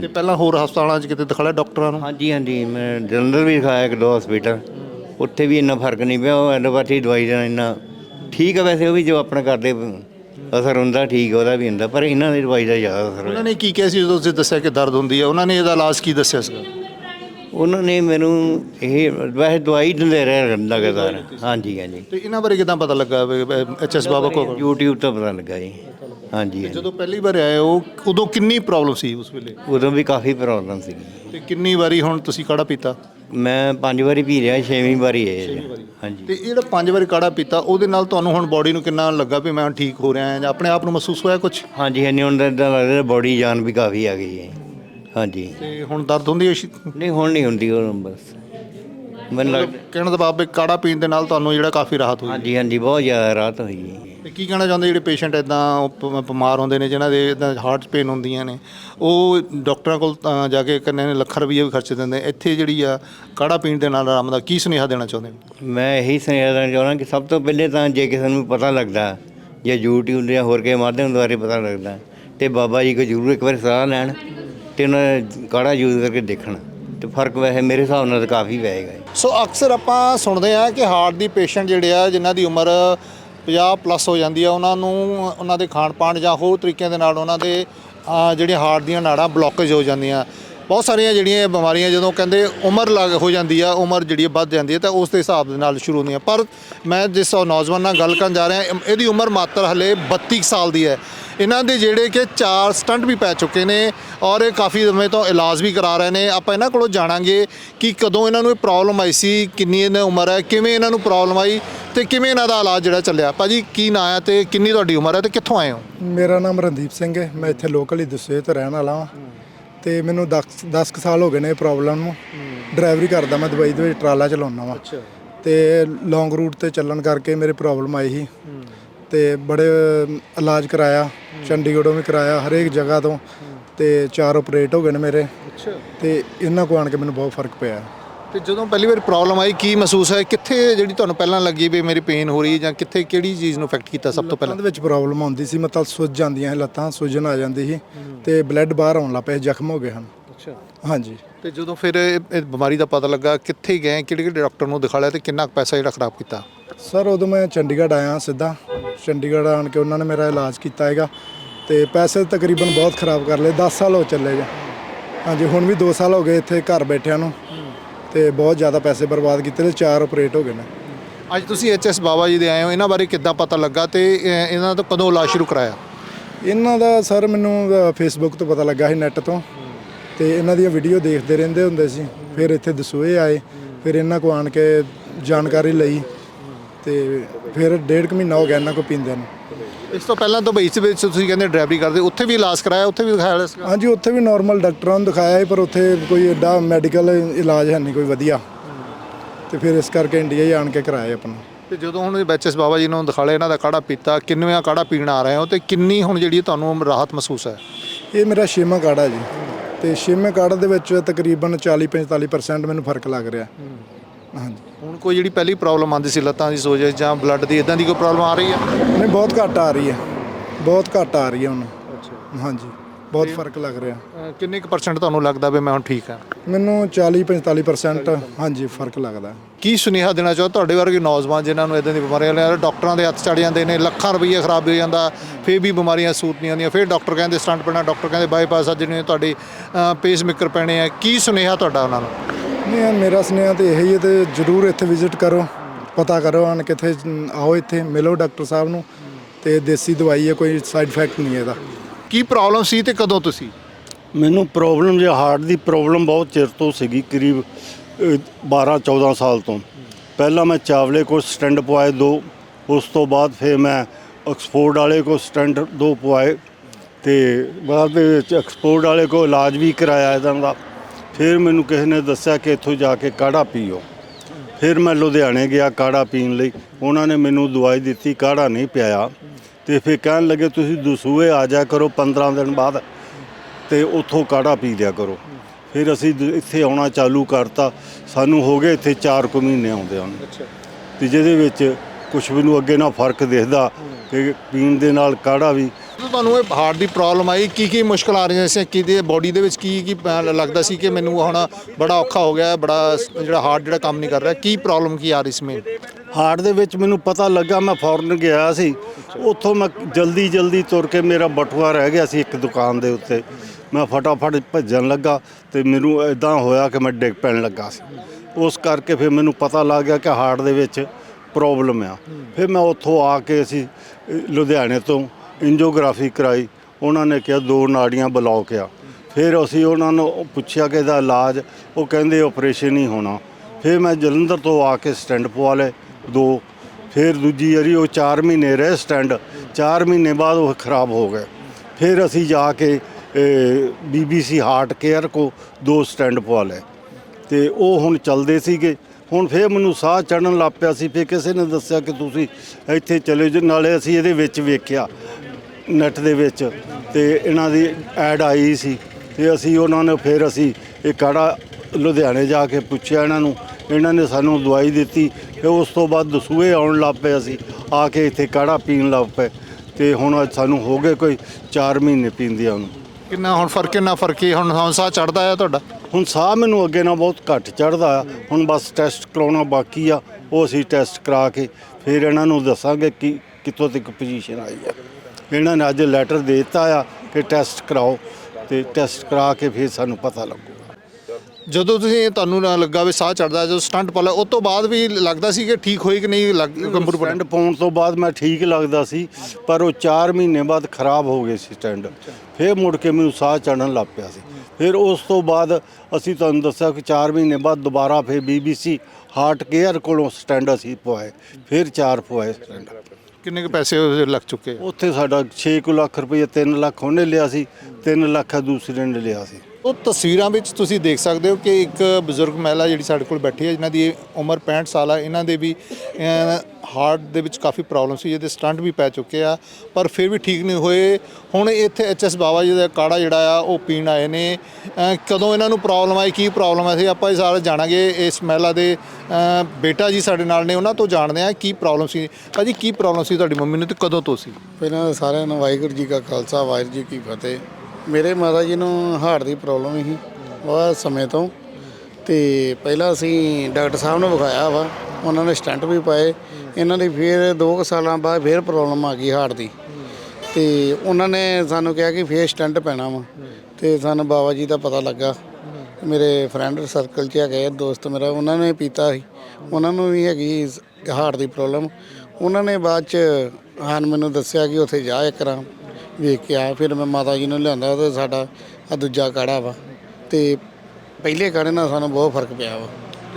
ਤੇ ਪਹਿਲਾਂ ਹੋਰ ਹਸਪਤਾਲਾਂ 'ਚ ਕਿਤੇ ਦਿਖਾਲਿਆ ਡਾਕਟਰਾਂ ਨੂੰ? ਹਾਂਜੀ ਹਾਂਜੀ ਮੈਂ ਜਲੰਧਰ ਵੀ ਦਿਖਾਇਆ ਇੱਕ ਦੋ ਹਸਪੀਟਲ ਉੱਥੇ ਵੀ ਇੰਨਾ ਫ਼ਰਕ ਨਹੀਂ ਪਿਆ ਉਹ ਐਲੋਪੈਥੀ ਦਵਾਈ ਦਾ ਇੰਨਾ ਠੀਕ ਆ ਵੈਸੇ ਉਹ ਵੀ ਜੋ ਆਪਣਾ ਕਰਦੇ ਅਸਰ ਹੁੰਦਾ ਠੀਕ ਉਹਦਾ ਵੀ ਹੁੰਦਾ ਪਰ ਇਹਨਾਂ ਦੀ ਦਵਾਈ ਦਾ ਜ਼ਿਆਦਾ ਅਸਰ ਹੋਇਆ। ਉਹਨਾਂ ਨੇ ਕੀ ਕਿਹਾ ਸੀ ਜਦੋਂ ਤੁਸੀਂ ਦੱਸਿਆ ਕਿ ਦਰਦ ਹੁੰਦੀ ਹੈ ਉਹਨਾਂ ਨੇ ਇਹਦਾ ਇਲਾਜ ਕੀ ਦੱਸਿਆ ਸੀਗਾ? ਉਹਨਾਂ ਨੇ ਮੈਨੂੰ ਇਹ ਵੈਸੇ ਦਵਾਈ ਦਿੰਦੇ ਰਹੇ ਲਗਾਤਾਰ। ਹਾਂਜੀ ਹਾਂਜੀ। ਤੇ ਇਹਨਾਂ ਬਾਰੇ ਕਿਦਾਂ ਪਤਾ ਲੱਗਾ? ਐਚਐਸ ਬਾਬਾ ਕੋ YouTube ਤੋਂ ਪਤਾ ਲੱਗਾ ਜੀ। ਹਾਂਜੀ। ਜਦੋਂ ਪਹਿਲੀ ਵਾਰ ਆਏ ਹੋ ਉਦੋਂ ਕਿੰਨੀ ਪ੍ਰੋਬਲਮ ਸੀ ਉਸ ਵੇਲੇ? ਉਦੋਂ ਵੀ ਕਾਫੀ ਪ੍ਰੋਬਲਮ ਸੀ। ਤੇ ਕਿੰਨੀ ਵਾਰੀ ਹੁਣ ਤੁਸੀਂ ਕਾੜਾ ਪੀਤਾ? ਮੈਂ ਪੰਜ ਵਾਰੀ ਪੀ ਰਿਹਾ ਛੇਵੀਂ ਵਾਰੀ ਹੈ ਇਹ ਹਾਂਜੀ। ਤੇ ਇਹ ਜਿਹੜਾ ਪੰਜ ਵਾਰੀ ਕਾੜਾ ਪੀਤਾ ਉਹਦੇ ਨਾਲ ਤੁਹਾਨੂੰ ਹੁਣ ਬਾਡੀ ਨੂੰ ਕਿੰਨਾ ਲੱਗਾ ਵੀ ਮੈਂ ਹੁਣ ਠੀਕ ਹੋ ਰਿਹਾ ਹਾਂ ਜਾਂ ਆਪਣੇ ਆਪ ਨੂੰ ਮਹਿਸੂਸ ਹੋਇਆ ਕੁਝ ਹਾਂਜੀ ਹਾਂਜੀ ਹੁਣ ਤਾਂ ਇਦਾਂ ਲੱਗਦਾ ਬੋਡੀ ਜਾਨ ਵੀ ਕਾਫੀ ਆ ਗਈ ਹੈ। ਹਾਂਜੀ। ਤੇ ਹੁਣ ਦਰਦ ਹੁੰਦੀ ਹੈ ਸ਼- ਨਹੀਂ ਹੁਣ ਨਹੀਂ ਹੁੰਦੀ ਉਹ ਬਸ। ਮੈਨੂੰ ਲੱਗਦਾ ਕਹਿਣ ਦਾ ਹੈ ਕਾੜਾ ਪੀਣ ਦੇ ਨਾਲ ਤੁਹਾਨੂੰ ਜਿਹੜਾ ਕਾਫੀ ਰਾਹਤ ਹੋਈ ਹਾਂਜੀ ਹਾਂਜੀ ਬਹੁਤ ਜ਼ਿਆਦਾ ਰਾਹਤ ਹੋਈ ਹੈ। ਤੇ ਕੀ ਕਹਿਣਾ ਚਾਹੁੰਦੇ ਜਿਹੜੇ ਪੇਸ਼ੈਂਟ ਇਦਾਂ ਬਿਮਾਰ ਹੁੰਦੇ ਨੇ ਜਿਨ੍ਹਾਂ ਦੇ ਇਦਾਂ ਹਾਰਟ ਪੇਨ ਹੁੰਦੀਆਂ ਨੇ ਉਹ ਡਾਕਟਰਾਂ ਕੋਲ ਤਾਂ ਜਾ ਕੇ ਕਿੰਨੇ ਨੇ ਲੱਖਾਂ ਰੁਪਏ ਵੀ ਖਰਚ ਦਿੰਦੇ ਇੱਥੇ ਜਿਹੜੀ ਆ ਕਾੜਾ ਪੀਣ ਦੇ ਨਾਲ ਆਰਾਮ ਦਾ ਕੀ ਸੁਨੇਹਾ ਦੇਣਾ ਚਾਹੁੰਦੇ ਮੈਂ ਇਹੀ ਸੁਨੇਹਾ ਦੇਣਾ ਚਾਹੁੰਦਾ ਕਿ ਸਭ ਤੋਂ ਪਹਿਲੇ ਤਾਂ ਜੇ ਕਿਸੇ ਨੂੰ ਪਤਾ ਲੱਗਦਾ ਜਾਂ YouTube ਜਾਂ ਹੋਰ ਕਿਸੇ ਮਾਧਿਅਮ ਦੁਆਰੇ ਪਤਾ ਲੱਗਦਾ ਤੇ ਬਾਬਾ ਜੀ ਕੋ ਜ਼ਰੂਰ ਇੱਕ ਵਾਰ ਸਲਾਹ ਲੈਣ ਤੇ ਉਹਨਾਂ ਕਾੜਾ ਯੂਜ਼ ਕਰਕੇ ਦੇਖਣ। ਤੇ ਫ਼ਰਕ ਵੈਸੇ ਮੇਰੇ ਹਿਸਾਬ ਨਾਲ ਤਾਂ ਕਾਫੀ ਪਏਗਾ ਜੀ। ਸੋ ਅਕਸਰ ਆਪਾਂ ਸੁਣਦੇ ਆ ਕਿ ਹਾਰਟ ਦੀ ਪੇਸ਼ੈਂਟ ਜਿਹੜੇ ਆ ਜਿਨ੍ਹਾਂ ਦੀ ਉਮਰ 50 ਪਲੱਸ ਹੋ ਜਾਂਦੀ ਆ ਉਹਨਾਂ ਨੂੰ ਉਹਨਾਂ ਦੇ ਖਾਣ ਪਾਣ ਜਾਂ ਹੋਰ ਤਰੀਕਿਆਂ ਦੇ ਨਾਲ ਉਹਨਾਂ ਦੇ ਅਹ, ਜਿਹੜੀਆਂ ਹਾਰਟ ਦੀਆਂ ਨਾੜਾਂ ਬਲੌਕੇਜ ਹੋ ਜਾਂਦੀਆਂ ਬਹੁਤ ਸਾਰੀਆਂ ਜਿਹੜੀਆਂ ਇਹ ਬਿਮਾਰੀਆਂ ਜਦੋਂ ਕਹਿੰਦੇ ਉਮਰ ਲੱਗ ਹੋ ਜਾਂਦੀ ਆ, ਉਮਰ ਜਿਹੜੀ ਆ ਵੱਧ ਜਾਂਦੀ ਹੈ ਤਾਂ ਉਸ ਦੇ ਹਿਸਾਬ ਦੇ ਨਾਲ ਸ਼ੁਰੂ ਹੁੰਦੀਆਂ। ਪਰ ਮੈਂ ਜਿਸ ਨੌਜਵਾਨ ਨਾਲ ਗੱਲ ਕਰਨ ਜਾ ਰਿਹਾ, ਇਹ- ਇਹਦੀ ਉਮਰ ਮਾਤਰ ਹਲੇ 32 ਸਾਲ ਦੀ ਹੈ। ਇਹਨਾਂ ਦੇ ਜਿਹੜੇ ਕਿ ਚਾਰ ਸਟੰਟ ਵੀ ਪੈ ਚੁੱਕੇ ਨੇ ਔਰ ਇਹ ਕਾਫੀ ਸਮੇਂ ਤੋਂ ਇਲਾਜ ਵੀ ਕਰਾ ਰਹੇ ਨੇ। ਆਪਾਂ ਇਹਨਾਂ ਕੋਲੋਂ ਜਾਣਾਂਗੇ ਕਿ ਕਦੋਂ ਇਹਨਾਂ ਨੂੰ ਇਹ ਪ੍ਰੋਬਲਮ ਆਈ ਸੀ, ਕਿੰਨੀ ਇਹਨਾਂ ਉਮਰ ਹੈ, ਕਿਵੇਂ ਇਹਨਾਂ ਨੂੰ ਪ੍ਰੋਬਲਮ ਆਈ ਤੇ ਕਿਵੇਂ ਇਹਨਾਂ ਦਾ ਇਲਾਜ ਜਿਹੜਾ ਚੱਲਿਆ। ਭਾਜੀ, ਕੀ ਨਾਂ ਹੈ ਤੇ ਕਿੰਨੀ ਤੁਹਾਡੀ ਉਮਰ ਹੈ ਤੇ ਕਿੱਥੋਂ ਆਏ ਹੋ? ਮੇਰਾ ਨਾਮ ਰਣਦੀਪ ਸਿੰਘ ਹੈ। ਮੈਂ ਇੱਥੇ ਲੋਕਲ ਹੀ ਦਸੂਏ ਤੋਂ ਰਹਿਣ ਵਾਲਾ ਹਾਂ ਤੇ ਮੈਨੂੰ 10 10 ਕੁ ਸਾਲ ਹੋ ਗਏ ਨੇ ਇਹ ਪ੍ਰੋਬਲਮ ਨੂੰ। ਡਰਾਈਵਰੀ ਕਰਦਾ ਮੈਂ ਦੁਬਈ ਦੇ ਵਿੱਚ ਟਰਾਲਾ ਚਲਾਉਂਦਾ ਵਾਂ। ਤੇ ਲੌਂਗ ਰੂਟ ਤੇ ਚੱਲਣ ਕਰਕੇ ਮੇਰੇ ਪ੍ਰੋਬਲਮ ਆਈ ਸੀ। ਤੇ ਬੜੇ ਇਲਾਜ ਕਰਾਇਆ ਚੰਡੀਗੜ੍ਹੋਂ ਵੀ ਕਰਾਇਆ ਹਰੇਕ ਜਗ੍ਹਾ ਤੋਂ। ਤੇ ਚਾਰ ਆਪਰੇਟ ਹੋ ਗਏ ਨੇ ਮੇਰੇ। ਅੱਛਾ। ਤੇ ਇਹਨਾਂ ਕੋ ਆਣ ਕੇ ਮੈਨੂੰ ਬਹੁਤ ਫ਼ਰਕ ਪਿਆ। ਤੇ ਜਦੋਂ ਪਹਿਲੀ ਵਾਰ ਪ੍ਰੋਬਲਮ ਆਈ ਕੀ ਮਹਿਸੂਸ ਹੈ ਕਿੱਥੇ ਜਿਹੜੀ ਤੁਹਾਨੂੰ ਪਹਿਲਾਂ ਲੱਗੀ ਵੀ ਮੇਰੀ ਪੇਨ ਹੋ ਰਹੀ ਹੈ ਜਾਂ ਕਿੱਥੇ ਕਿਹੜੀ ਚੀਜ਼ ਨੂੰ ਇਫੈਕਟ ਕੀਤਾ ਸਭ ਤੋਂ ਲੱਤਾਂ ਪਹਿਲਾਂ ਦੇ ਵਿੱਚ ਪ੍ਰੋਬਲਮ ਆਉਂਦੀ ਸੀ ਮਤਲਬ ਸੁੱਜ ਜਾਂਦੀਆਂ ਸੀ ਲੱਤਾਂ ਸੁੱਜਣ ਆ ਜਾਂਦੀ ਸੀ ਤੇ ਬਲੱਡ ਬਾਹਰ ਆਉਣ ਲੱਗ ਪਏ ਜ਼ਖਮ ਹੋ ਗਏ ਹਨ। ਅੱਛਾ। ਹਾਂਜੀ। ਤੇ ਜਦੋਂ ਫਿਰ ਇਹ ਇਹ ਬਿਮਾਰੀ ਦਾ ਪਤਾ ਲੱਗਾ ਕਿੱਥੇ ਗਏ ਕਿਹੜੇ ਕਿਹੜੇ ਡਾਕਟਰ ਨੂੰ ਦਿਖਾਲਿਆ ਤੇ ਕਿੰਨਾ ਕੁ ਪੈਸਾ ਜਿਹੜਾ ਖਰਾਬ ਕੀਤਾ? ਸਰ ਉਦੋਂ ਮੈਂ ਚੰਡੀਗੜ੍ਹ ਆਇਆ ਸਿੱਧਾ। ਚੰਡੀਗੜ੍ਹ ਆਣ ਕੇ ਉਹਨਾਂ ਨੇ ਮੇਰਾ ਇਲਾਜ ਕੀਤਾ ਹੈਗਾ ਤੇ ਪੈਸੇ ਤਕਰੀਬਨ ਬਹੁਤ ਖਰਾਬ ਕਰ ਲਏ 10 ਸਾਲ ਹੋ ਚੱਲੇ ਜੀ ਹਾਂਜੀ ਹੁਣ ਵੀ 2 ਸਾਲ ਹੋ ਗਏ ਇੱਥੇ ਘਰ ਬੈਠਿਆਂ ਨੂੰ। ਤੇ ਬਹੁਤ ਜ਼ਿਆਦਾ ਪੈਸੇ ਬਰਬਾਦ ਕੀਤੇ ਨੇ ਚਾਰ ਆਪਰੇਟ ਹੋ ਗਏ ਨੇ। ਅੱਜ ਤੁਸੀਂ ਐਚਐਸ ਬਾਬਾ ਜੀ ਦੇ ਆਏ ਹੋ ਇਹਨਾਂ ਬਾਰੇ ਕਿੱਦਾਂ ਪਤਾ ਲੱਗਾ ਤੇ ਇਹ- ਇਹਨਾਂ ਤੋਂ ਕਦੋਂ ਇਲਾਜ ਸ਼ੁਰੂ ਕਰਾਇਆ? ਇਹਨਾਂ ਦਾ ਸਰ ਮੈਨੂੰ ਫੇਸਬੁੱਕ ਤੋਂ ਪਤਾ ਲੱਗਾ ਸੀ ਨੈੱਟ ਤੋਂ। ਤੇ ਇਹਨਾਂ ਦੀਆਂ ਵੀਡੀਓ ਦੇਖਦੇ ਰਹਿੰਦੇ ਹੁੰਦੇ ਸੀ। ਫਿਰ ਇੱਥੇ ਦਸੂਏ ਆਏ ਫਿਰ ਇਹਨਾਂ ਕੋ ਆਣ ਕੇ ਜਾਣਕਾਰੀ ਲਈ। ਤੇ ਫਿਰ ਡੇਢ ਕੁ ਮਹੀਨਾ ਹੋ ਗਿਆ ਇਹਨਾਂ ਕੋ ਪੀਂਦਿਆਂ ਨੂੰ। ਇਸ ਤੋਂ ਪਹਿਲਾਂ ਤੋਂ ਬਈ ਵਿੱਚ ਤੁਸੀਂ ਕਹਿੰਦੇ ਡਰਾਈਵਰੀ ਕਰਦੇ ਉੱਥੇ ਵੀ ਇਲਾਜ ਕਰਾਇਆ ਉੱਥੇ ਵੀ ਦਿਖਾਇਆ ਸੀਗਾ ਹਾਂਜੀ ਉੱਥੇ ਵੀ ਨਾਰਮਲ ਡਾਕਟਰਾਂ ਨੂੰ ਦਿਖਾਇਆ ਸੀ ਪਰ ਉੱਥੇ ਕੋਈ ਐਡਾ ਮੈਡੀਕਲ ਇਲਾਜ ਹੈ ਨਹੀਂ ਕੋਈ ਵਧੀਆ। ਤੇ ਫਿਰ ਇਸ ਕਰਕੇ ਇੰਡੀਆ ਹੀ ਆਣ ਕੇ ਕਰਾਇਆ ਆਪਣਾ ਤੇ ਜਦੋਂ ਹੁਣ ਐਚਐਸ ਬਾਬਾ ਜੀ ਨੂੰ ਦਿਖਾਲਿਆ ਇਹਨਾਂ ਦਾ ਕਾੜਾ ਪੀਤਾ ਕਿੰਨਵੇਂ ਕਾੜਾ ਪੀਣ ਆ ਰਹੇ ਹੋ ਤੇ ਕਿੰਨੀ ਹੁਣ ਜਿਹੜੀ ਤੁਹਾਨੂੰ ਰਾਹਤ ਮਹਿਸੂਸ ਹੈ? ਇਹ ਮੇਰਾ ਛੇਵਾਂ ਕਾੜਾ ਜੀ। ਤੇ ਛੇਵੇਂ ਕਾੜੇ ਦੇ ਵਿੱਚ ਤਕਰੀਬਨ 40-45% ਮੈਨੂੰ ਫ਼ਰਕ ਲੱਗ ਰਿਹਾ। ਹਾਂਜੀ। ਹੁਣ ਕੋਈ ਜਿਹੜੀ ਪਹਿਲੀ ਪ੍ਰੋਬਲਮ ਆਉਂਦੀ ਸੀ ਲੱਤਾਂ ਦੀ ਸੋਜਸ਼ ਜਾਂ ਬਲੱਡ ਦੀ ਇਦਾਂ ਦੀ ਕੋਈ ਪ੍ਰੋਬਲਮ ਆ ਰਹੀ ਹੈ? ਨਹੀਂ ਬਹੁਤ ਘੱਟ ਆ ਰਹੀ ਹੈ। ਬਹੁਤ ਘੱਟ ਆ ਰਹੀ ਹੈ ਹੁਣ। ਹਾਂਜੀ ਬਹੁਤ ਫ਼ਰਕ ਲੱਗ ਰਿਹਾ। ਕਿੰਨੇ ਕੁ ਪਰਸੈਂਟ ਤੁਹਾਨੂੰ ਲੱਗਦਾ ਵੀ ਮੈਂ ਹੁਣ ਠੀਕ ਹਾਂ? ਮੈਨੂੰ 40-45% ਹਾਂਜੀ ਫ਼ਰਕ ਲੱਗਦਾ। ਕੀ ਸੁਨੇਹਾ ਦੇਣਾ ਚਾਹੋ? ਤੁਹਾਡੇ ਵਰਗੇ ਨੌਜਵਾਨ ਜਿਨ੍ਹਾਂ ਨੂੰ ਇਦਾਂ ਦੀ ਬਿਮਾਰੀਆਂ ਲੈ ਡਾਕਟਰਾਂ ਦੇ ਹੱਥ ਚੜ ਜਾਂਦੇ ਨੇ ਲੱਖਾਂ ਰੁਪਈਆ ਖਰਾਬ ਹੋ ਜਾਂਦਾ ਫਿਰ ਵੀ ਬਿਮਾਰੀਆਂ ਸੂਤ ਨਹੀਂ ਆਉਂਦੀਆਂ ਫਿਰ ਡਾਕਟਰ ਕਹਿੰਦੇ ਸਟੰਟ ਪੈਣਾ ਡਾਕਟਰ ਕਹਿੰਦੇ ਬਾਈਪਾਸ ਆ ਜਿਹਨੇ ਤੁਹਾਡੇ ਪੇਸ ਮੇਕਰ ਪੈਣੇ ਆ। ਕੀ ਸੁਨੇਹਾ ਤੁਹਾਡਾ ਉਹਨਾਂ ਨੂੰ? ਨਹੀਂ ਮੇਰਾ ਸੁਨੇਹਾ ਤੇ ਇਹੀ ਹੈ ਤੇ ਜਰੂਰ ਇੱਥੇ ਵਿਜ਼ਿਟ ਕਰੋ ਪਤਾ ਕਰੋ ਆਣ ਕਿੱਥੇ ਆਓ ਇੱਥੇ ਮਿਲੋ ਡਾਕਟਰ ਸਾਹਿਬ ਨੂੰ ਤੇ ਦੇਸੀ ਦਵਾਈ ਹੈ ਕੋਈ ਸਾਈਡ ਇਫੈਕਟ ਨਹੀਂ ਹੈ ਇਹਦਾ। ਕੀ ਪ੍ਰੋਬਲਮ ਸੀ ਤੇ ਕਦੋਂ ਤੁਸੀਂ? ਮੈਨੂੰ ਪ੍ਰੋਬਲਮ ਜੇ ਹਾਰਟ ਦੀ ਪ੍ਰੋਬਲਮ ਬਹੁਤ ਚਿਰ ਤੋਂ ਸੀਗੀ ਕਰੀਬ 12 14 ਸਾਲ ਤੋਂ। ਪਹਿਲਾਂ ਮੈਂ ਚਾਵਲੇ ਕੋਲ ਸਟੈਂਡ ਪਵਾਏ ਦੋ ਉਸ ਤੋਂ ਬਾਅਦ ਫਿਰ ਮੈਂ ਐਕਸਪੋਰਟ ਵਾਲੇ ਕੋਲ ਸਟੈਂਡ ਦੋ ਪਵਾਏ ਤੇ ਬਾਅਦ ਵਿੱਚ ਐਕਸਪੋਰਟ ਵਾਲੇ ਕੋਲ ਇਲਾਜ ਵੀ ਕਰਾਇਆ ਇਹਨਾਂ ਦਾ। ਫਿਰ ਮੈਨੂੰ ਕਿਸੇ ਨੇ ਦੱਸਿਆ ਕਿ ਇੱਥੋਂ ਜਾ ਕੇ ਕਾੜਾ ਪੀਓ। ਫਿਰ ਮੈਂ ਲੁਧਿਆਣੇ ਗਿਆ ਕਾੜਾ ਪੀਣ ਲਈ। ਉਹਨਾਂ ਨੇ ਮੈਨੂੰ ਦਵਾਈ ਦਿੱਤੀ ਕਾੜਾ ਨਹੀਂ ਪਿਆਇਆ। ਤੇ ਫਿਰ ਕਹਿਣ ਲੱਗੇ ਤੁਸੀਂ ਦਸੂਏ ਆ ਜਾ ਕਰੋ 15 ਦਿਨ ਬਾਅਦ ਤੇ ਉੱਥੋਂ ਕਾੜਾ ਪੀ ਲਿਆ ਕਰੋ। ਫਿਰ ਅਸੀਂ ਦ- ਇੱਥੇ ਆਉਣਾ ਚਾਲੂ ਕਰਤਾ। ਸਾਨੂੰ ਹੋ ਗਏ ਇੱਥੇ 4 ਕੁ ਮਹੀਨੇ ਆਉਂਦੇ ਹਨ ਤੇ ਜਿਹਦੇ ਵਿੱਚ ਕੁਝ ਮੈਨੂੰ ਅੱਗੇ ਨਾ ਫ਼ਰਕ ਦਿਖਦਾ ਕਿ ਪੀਣ ਦੇ ਨਾਲ ਕਾੜਾ ਵੀ ਜਦੋਂ ਤੁਹਾਨੂੰ ਇਹ ਹਾਰਟ ਦੀ ਪ੍ਰੋਬਲਮ ਆਈ। ਕੀ ਕੀ ਮੁਸ਼ਕਲ ਆ ਰਹੀਆਂ ਸੀ? ਕੀ ਦੀ ਬੋਡੀ ਦੇ ਵਿੱਚ ਕੀ ਕੀ ਅਹ, ਲੱਗਦਾ ਸੀ ਕਿ ਮੈਨੂੰ ਹੁਣ ਬੜਾ ਔਖਾ ਹੋ ਗਿਆ ਬੜਾ ਜਿਹੜਾ ਹਾਰਟ ਜਿਹੜਾ ਕੰਮ ਨਹੀਂ ਕਰ ਰਿਹਾ। ਕੀ ਪ੍ਰੋਬਲਮ ਕੀ ਆ ਰਹੀ ਸੀ ਮੇਨ ਹਾਰਟ ਦੇ ਵਿੱਚ ਮੈਨੂੰ ਪਤਾ ਲੱਗਾ ਮੈਂ ਫੌਰਨ ਗਿਆ ਸੀ। ਉੱਥੋਂ ਮੈਂ ਜਲਦੀ ਜਲਦੀ ਤੁਰ ਕੇ ਮੇਰਾ ਬਟੂਆ ਰਹਿ ਗਿਆ ਸੀ ਇੱਕ ਦੁਕਾਨ ਦੇ ਉੱਤੇ। ਮੈਂ ਫਟਾਫਟ ਭੱਜਣ ਲੱਗਾ ਤੇ ਮੈਨੂੰ ਇਦਾਂ ਹੋਇਆ ਕਿ ਮੈਂ ਡਿੱਗ ਪੈਣ ਲੱਗਾ ਸੀ। ਉਸ ਕਰਕੇ ਫਿਰ ਮੈਨੂੰ ਪਤਾ ਲੱਗ ਗਿਆ ਕਿ ਹਾਰਟ ਦੇ ਵਿੱਚ ਪ੍ਰੋਬਲਮ ਆ। ਫਿਰ ਮੈਂ ਉੱਥੋਂ ਆ ਕੇ ਅਸੀਂ ਲੁਧਿਆਣੇ ਤੋਂ ਇੰਜੋਗ੍ਰਾਫੀ ਕਰਾਈ, ਉਹਨਾਂ ਨੇ ਕਿਹਾ ਦੋ ਨਾੜੀਆਂ ਬਲੌਕ ਆ ਫਿਰ ਅਸੀਂ ਉਹਨਾਂ ਨੂੰ ਪੁੱਛਿਆ ਕਿ ਇਹਦਾ ਇਲਾਜ, ਉਹ ਕਹਿੰਦੇ ਆਪਰੇਸ਼ਨ ਹੀ ਹੋਣਾ। ਫਿਰ ਮੈਂ ਜਲੰਧਰ ਤੋਂ ਆ ਕੇ ਸਟੈਂਡ ਪਵਾ ਲਏ ਦੋ। ਫਿਰ ਦੂਜੀ ਵਾਰੀ ਉਹ 4 ਮਹੀਨੇ ਰਹੇ ਸਟੈਂਡ 4 ਮਹੀਨੇ ਬਾਅਦ ਉਹ ਖਰਾਬ ਹੋ ਗਏ। ਫਿਰ ਅਸੀਂ ਜਾ ਕੇ ਬੀਬੀਸੀ ਹਾਰਟ ਕੇਅਰ ਕੋ ਦੋ ਸਟੈਂਡ ਪਵਾ ਲਏ। ਤੇ ਉਹ ਹੁਣ ਚੱਲਦੇ ਸੀਗੇ। ਹੁਣ ਫੇਰ ਮੈਨੂੰ ਸਾਹ ਚੜਨ ਲੱਗ ਪਿਆ ਸੀ। ਫਿਰ ਕਿਸੇ ਨੇ ਦੱਸਿਆ ਕਿ ਤੁਸੀਂ ਇੱਥੇ ਚਲੇ ਜਾਓ, ਨਾਲੇ ਅਸੀਂ ਇਹਦੇ ਵਿੱਚ ਵੇਖਿਆ। ਨੈਟ ਦੇ ਵਿੱਚ ਤੇ ਇਹਨਾਂ ਦੀ ਐਡ ਆਈ ਸੀ ਤੇ ਅਸੀਂ ਉਹਨਾਂ ਨੇ ਫਿਰ ਅਸੀਂ ਇਹ ਕਾੜਾ ਲੁਧਿਆਣੇ ਜਾ ਕੇ ਪੁੱਛਿਆ ਇਹਨਾਂ ਨੂੰ ਇਹਨਾਂ ਨੇ ਸਾਨੂੰ ਦਵਾਈ ਦਿੱਤੀ ਫਿਰ ਉਸ ਤੋਂ ਬਾਅਦ ਦਸੂਏ ਆਉਣ ਲੱਗ ਪਏ ਅਸੀਂ ਆ ਕੇ ਇੱਥੇ ਕਾੜਾ ਪੀਣ ਲੱਗ ਪਏ ਤੇ ਹੁਣ ਅੱਜ ਸਾਨੂੰ ਹੋ ਗਏ ਕੋਈ 4 ਮਹੀਨੇ ਪੀਂਦਿਆਂ ਨੂੰ। ਕਿੰਨਾ ਹੁਣ ਫ਼ਰਕ ਕਿੰਨਾ ਫ਼ਰਕ ਹੈ? ਹੁਣ ਹੁਣ ਸਾਹ ਚੜਦਾ ਆ ਤੁਹਾਡਾ? ਹੁਣ ਸਾਹ ਮੈਨੂੰ ਅੱਗੇ ਨਾਲ ਬਹੁਤ ਘੱਟ ਚੜਦਾ ਆ ਹੁਣ ਬਸ ਟੈਸਟ ਕਰਾਉਣਾ ਬਾਕੀ ਆ ਉਹ ਅਸੀਂ ਟੈਸਟ ਕਰਾ ਕੇ ਫਿਰ ਇਹਨਾਂ ਨੂੰ ਦੱਸਾਂਗੇ ਕਿ ਕਿੱਥੋਂ ਤੱਕ ਪੋਜੀਸ਼ਨ ਆਈ ਆ। ਇਹਨਾਂ ਨੇ ਅੱਜ ਲੈਟਰ ਦੇ ਦਿੱਤਾ ਆ ਕਿ ਟੈਸਟ ਕਰਾਓ ਤੇ ਟੈਸਟ ਕਰਾ ਕੇ ਫਿਰ ਸਾਨੂੰ ਪਤਾ ਲੱਗੂਗਾ ਜਦੋਂ ਤੁਸੀਂ ਤੁਹਾਨੂੰ ਨਾ ਲੱਗਾ ਵੀ ਸਾਹ ਚੜਦਾ ਜਦੋਂ ਸਟੰਟ ਪਾਲਾ ਉਸ ਤੋਂ ਬਾਅਦ ਵੀ ਲੱਗਦਾ ਸੀ ਕਿ ਠੀਕ ਹੋਈ ਕਿ ਨਹੀਂ ਲੱਗ ਕੰਪਿਊਟਰ ਸਟੈਂਡ ਪਾਉਣ ਤੋਂ ਬਾਅਦ ਮੈਂ ਠੀਕ ਲੱਗਦਾ ਸੀ ਪਰ ਉਹ 4 ਮਹੀਨੇ ਬਾਅਦ ਖਰਾਬ ਹੋ ਗਏ ਸੀ ਸਟੈਂਡ ਫਿਰ ਮੁੜ ਕੇ ਮੈਨੂੰ ਸਾਹ ਚੜਨ ਲੱਗ ਪਿਆ ਸੀ। ਫਿਰ ਉਸ ਤੋਂ ਬਾਅਦ ਅਸੀਂ ਤੁਹਾਨੂੰ ਦੱਸਿਆ ਕਿ 4 ਮਹੀਨੇ ਬਾਅਦ ਦੁਬਾਰਾ ਫਿਰ ਬੀਬੀਸੀ ਹਾਰਟ ਕੇਅਰ ਕੋਲੋਂ ਸਟੈਂਡ ਅਸੀਂ ਪਵਾਏ ਫਿਰ 4 ਪਵਾਏ ਸਟੈਂਡ ਕਿੰਨੇ ਕੁ ਪੈਸੇ ਉਹਦੇ ਲੱਗ ਚੁੱਕੇ ਆ? ਉੱਥੇ ਸਾਡਾ 6 ਲੱਖ ਰੁਪਏ 3 ਲੱਖ ਉਹਨੇ ਲਿਆ ਸੀ 3 ਲੱਖ ਦੂਸਰੇ ਨੇ ਲਿਆ ਸੀ ਉਹ ਤਸਵੀਰਾਂ ਵਿੱਚ ਤੁਸੀਂ ਦੇਖ ਸਕਦੇ ਹੋ ਕਿ ਇੱਕ ਬਜ਼ੁਰਗ ਮਹਿਲਾ ਜਿਹੜੀ ਸਾਡੇ ਕੋਲ ਬੈਠੀ ਹੈ, ਜਿਨ੍ਹਾਂ ਦੀ ਉਮਰ 65 ਸਾਲ ਆ, ਇਹਨਾਂ ਦੇ ਵੀ ਹਾਰਟ ਦੇ ਵਿੱਚ ਕਾਫੀ ਪ੍ਰੋਬਲਮ ਸੀ ਜਿਹਦੇ ਸਟੰਟ ਵੀ ਪੈ ਚੁੱਕੇ ਆ, ਪਰ ਫਿਰ ਵੀ ਠੀਕ ਨਹੀਂ ਹੋਏ। ਹੁਣ ਇੱਥੇ ਐਚਐਸ ਬਾਬਾ ਜੀ ਦਾ ਕਾੜਾ ਜਿਹੜਾ ਆ, ਉਹ ਪੀਣ ਆਏ ਨੇ। ਕਦੋਂ ਇਹਨਾਂ ਨੂੰ ਪ੍ਰੋਬਲਮ ਆਈ, ਕੀ ਪ੍ਰੋਬਲਮ ਆਈ ਸੀ ਆਪਾਂ ਇਹ ਸਾਰਾ ਜਾਣਾਂਗੇ। ਇਸ ਮਹਿਲਾ ਦੇ ਬੇਟਾ ਜੀ ਸਾਡੇ ਨਾਲ ਨੇ, ਉਹਨਾਂ ਤੋਂ ਜਾਣਦੇ ਆ ਕੀ ਪ੍ਰੋਬਲਮ ਸੀ। ਭਾਜੀ, ਕੀ ਪ੍ਰੋਬਲਮ ਸੀ ਤੁਹਾਡੀ ਮੰਮੀ ਨੂੰ ਤੇ ਕਦੋਂ ਤੋਂ ਸੀ? ਪਹਿਲਾਂ ਸਾਰਿਆਂ ਨੂੰ ਵਾਹਿਗੁਰੂ ਜੀ ਕਾ ਖਾਲਸਾ, ਵਾਹਿਗੁਰੂ ਜੀ ਕੀ ਫਤਿਹ। ਮੇਰੇ ਮਾਤਾ ਜੀ ਨੂੰ ਹਾਰਟ ਦੀ ਪ੍ਰੋਬਲਮ ਸੀ ਬਹੁਤ ਸਮੇਂ ਤੋਂ। ਤੇ ਪਹਿਲਾਂ ਅਸੀਂ ਡਾਕਟਰ ਸਾਹਿਬ ਨੂੰ ਵਿਖਾਇਆ ਵਾ, ਉਹਨਾਂ ਨੇ ਸਟੰਟ ਵੀ ਪਾਏ। ਇਹਨਾਂ ਦੀ ਫਿਰ 2 ਸਾਲਾਂ ਬਾਅਦ ਫਿਰ ਪ੍ਰੋਬਲਮ ਆ ਗਈ ਹਾਰਟ ਦੀ। ਤੇ ਉਹਨਾਂ ਨੇ ਸਾਨੂੰ ਕਿਹਾ ਕਿ ਫੇਰ ਸਟੰਟ ਪੈਣਾ ਵਾ। ਤੇ ਸਾਨੂੰ ਬਾਬਾ ਜੀ ਦਾ ਪਤਾ ਲੱਗਾ। ਮੇਰੇ ਫਰੈਂਡ ਸਰਕਲ 'ਚ ਹੈਗੇ ਦੋਸਤ ਮੇਰਾ, ਉਹਨਾਂ ਨੇ ਪੀਤਾ ਸੀ। ਉਹਨਾਂ ਨੂੰ ਵੀ ਹੈਗੀ ਹਾਰਟ ਦੀ ਪ੍ਰੋਬਲਮ। ਉਹਨਾਂ ਨੇ ਬਾਅਦ 'ਚ ਹਾਂ ਮੈਨੂੰ ਦੱਸਿਆ ਕਿ ਉੱਥੇ ਜਾ ਇੱਕ ਰਾਂ ਵੇਖ ਕੇ ਆ ਫਿਰ ਮੈਂ ਮਾਤਾ ਜੀ ਨੂੰ ਲਿਆਂਦਾ ਤੇ ਸਾਡਾ ਆ ਦੂਜਾ ਕਾੜਾ ਵਾ। ਤੇ ਪਹਿਲੇ ਕਾੜੇ ਨਾਲ ਸਾਨੂੰ ਬਹੁਤ ਫ਼ਰਕ ਪਿਆ ਵਾ।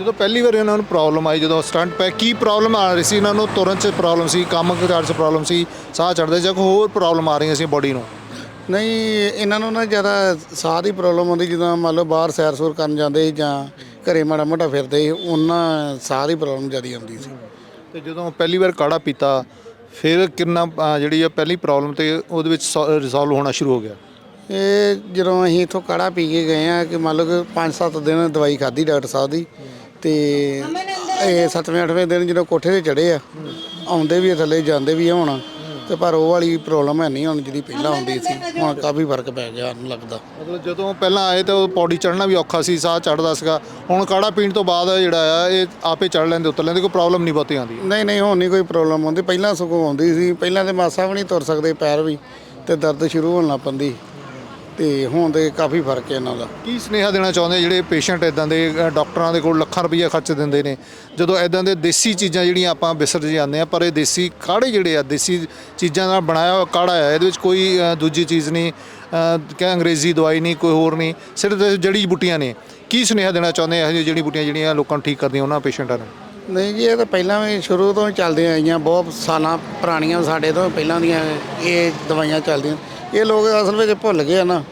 ਜਦੋਂ ਪਹਿਲੀ ਵਾਰ ਇਹਨਾਂ ਨੂੰ ਪ੍ਰੋਬਲਮ ਆਈ ਜਦੋਂ ਸਟੰਟ ਪੈ ਕੀ ਪ੍ਰੋਬਲਮ ਆ ਰਹੀ ਸੀ? ਇਹਨਾਂ ਨੂੰ ਤੁਰਨ 'ਚ ਪ੍ਰੋਬਲਮ ਸੀ ਕੰਮ ਕਾਰ 'ਚ ਪ੍ਰੋਬਲਮ ਸੀ ਸਾਹ ਚੜਦੇ ਜਾਂ ਕੋਈ ਹੋਰ ਪ੍ਰੋਬਲਮ ਆ ਰਹੀਆਂ ਸੀ ਬੋਡੀ ਨੂੰ? ਨਹੀਂ ਇਹਨਾਂ ਨੂੰ ਨਾ ਜ਼ਿਆਦਾ ਸਾਹ ਦੀ ਪ੍ਰੋਬਲਮ ਹੁੰਦੀ ਜਦੋਂ ਮੰਨ ਲਓ ਬਾਹਰ ਸੈਰ ਸੂਰ ਕਰਨ ਜਾਂਦੇ ਜਾਂ ਘਰੇ ਮਾੜਾ ਮੋਟਾ ਫਿਰਦੇ ਉਹਨਾਂ ਸਾਹ ਦੀ ਪ੍ਰੋਬਲਮ ਜ਼ਿਆਦਾ ਆਉਂਦੀ ਸੀ। ਤੇ ਜਦੋਂ ਪਹਿਲੀ ਵਾਰ ਕਾੜਾ ਪੀਤਾ ਫਿਰ ਕਿੰਨਾ ਅਹ, ਜਿਹੜੀ ਆ ਪਹਿਲੀ ਪ੍ਰੋਬਲਮ ਤੇ ਉਹਦੇ ਵਿੱਚ ਰਿਜ਼ੋਲਵ ਹੋਣਾ ਸ਼ੁਰੂ ਹੋ ਗਿਆ? ਇਹ ਜਦੋਂ ਅਸੀਂ ਇਥੋਂ ਕਾੜਾ ਪੀ ਕੇ ਗਏ ਆ ਕਿ ਮੰਨ ਲਓ ਕਿ 5-7 ਦਿਨ ਦਵਾਈ ਖਾਧੀ ਡਾਕਟਰ ਸਾਹਿਬ ਦੀ ਤੇ ਇਹ 7ਵੇਂ 8ਵੇਂ ਦਿਨ ਜਦੋਂ ਕੋਠੇ ਤੇ ਚੜੇ ਆ ਆਉਂਦੇ ਵੀ ਆ ਥੱਲੇ ਜਾਂਦੇ ਵੀ ਆ ਹੁਣ। ਤੇ ਪਰ ਉਹ ਵਾਲੀ ਪ੍ਰੋਬਲਮ ਹੈ ਨਹੀਂ ਹੁਣ ਜਿਹੜੀ ਪਹਿਲਾਂ ਆਉਂਦੀ ਸੀ ਹੁਣ ਕਾਫੀ ਫ਼ਰਕ ਪੈ ਗਿਆ ਸਾਨੂੰ ਲੱਗਦਾ। ਮਤਲਬ ਜਦੋਂ ਪਹਿਲਾਂ ਆਏ ਤਾਂ ਉਹ ਪੌੜੀ ਚੜਨਾ ਵੀ ਔਖਾ ਸੀ ਸਾਹ ਚੜਦਾ ਸੀਗਾ। ਹੁਣ ਕਾੜਾ ਪੀਣ ਤੋਂ ਬਾਅਦ ਜਿਹੜਾ ਆ ਇਹ ਆਪੇ ਚੜ ਲੈਂਦੇ ਉਤਰ ਲੈਂਦੇ ਕੋਈ ਪ੍ਰੋਬਲਮ ਨਹੀਂ ਬਹੁਤੀ ਆਉਂਦੀ। ਨਹੀਂ ਨਹੀਂ ਹੁਣ ਨਹੀਂ ਕੋਈ ਪ੍ਰੋਬਲਮ ਆਉਂਦੀ। ਪਹਿਲਾਂ ਸਗੋਂ ਆਉਂਦੀ ਸੀ ਪਹਿਲਾਂ ਤੇ ਮਾਸਾ ਵੀ ਨਹੀਂ ਤੁਰ ਸਕਦੇ ਪੈਰ ਵੀ ਤੇ ਦਰਦ ਸ਼ੁਰੂ ਹੋਣ ਲੱਗ ਪੈਂਦੀ ਤੇ ਹੁਣ ਤੇ ਕਾਫੀ ਫ਼ਰਕ ਹੈ ਇਹਨਾਂ ਦਾ। ਕੀ ਸੁਨੇਹਾ ਦੇਣਾ ਚਾਹੁੰਦੇ ਜਿਹੜੇ ਪੇਸ਼ੈਂਟ ਇਦਾਂ ਦੇ ਅ, ਡਾਕਟਰਾਂ ਦੇ ਕੋਲ ਲੱਖਾਂ ਰੁਪਈਆ ਖਰਚ ਦਿੰਦੇ ਨੇ? ਜਦੋਂ ਇਦਾਂ ਦੇ ਦੇਸੀ ਚੀਜ਼ਾਂ ਜਿਹੜੀਆਂ ਆਪਾਂ ਵਿਸਰ ਜਾਂਦੇ ਆ ਪਰ ਇਹ ਦੇਸੀ ਕਾੜੇ ਜਿਹੜੇ ਆ ਦੇਸੀ ਚੀਜ਼ਾਂ ਨਾਲ ਬਣਾਇਆ ਹੋਇਆ ਕਾੜਾ ਆ ਇਹਦੇ ਵਿੱਚ ਕੋਈ ਅ, ਦੂਜੀ ਚੀਜ਼ ਨਹੀਂ ਅ, ਕਿ ਅੰਗਰੇਜ਼ੀ ਦਵਾਈ ਨਹੀਂ ਕੋਈ ਹੋਰ ਨਹੀਂ ਸਿਰਫ ਜੜੀ ਬੂਟੀਆਂ ਨੇ। ਕੀ ਸੁਨੇਹਾ ਦੇਣਾ ਚਾਹੁੰਦੇ ਆ ਇਹੋ ਜਿਹੀ ਜੜੀ ਬੂਟੀਆਂ ਜਿਹੜੀਆਂ ਲੋਕਾਂ ਨੂੰ ਠੀਕ ਕਰਦੀਆਂ ਉਹਨਾਂ ਪੇਸ਼ੈਂਟਾਂ ਨੂੰ? ਨਹੀਂ ਜੀ ਇਹ ਤਾਂ ਪਹਿਲਾਂ ਵੀ ਸ਼ੁਰੂ ਤੋਂ ਹੀ ਚੱਲਦੀਆਂ ਆਈਆਂ ਬਹੁਤ ਸਾਲਾਂ ਪੁਰਾਣੀਆਂ ਸਾਡੇ ਤੋਂ ਪਹਿਲਾਂ ਦੀਆਂ ਇਹ ਦਵਾਈਆਂ ਚੱਲਦੀਆਂ। ਇਹ ਲੋਕ ਅਸਲ ਵਿੱਚ ਭੁੱਲ ਗਏ ਆ ਨਾ।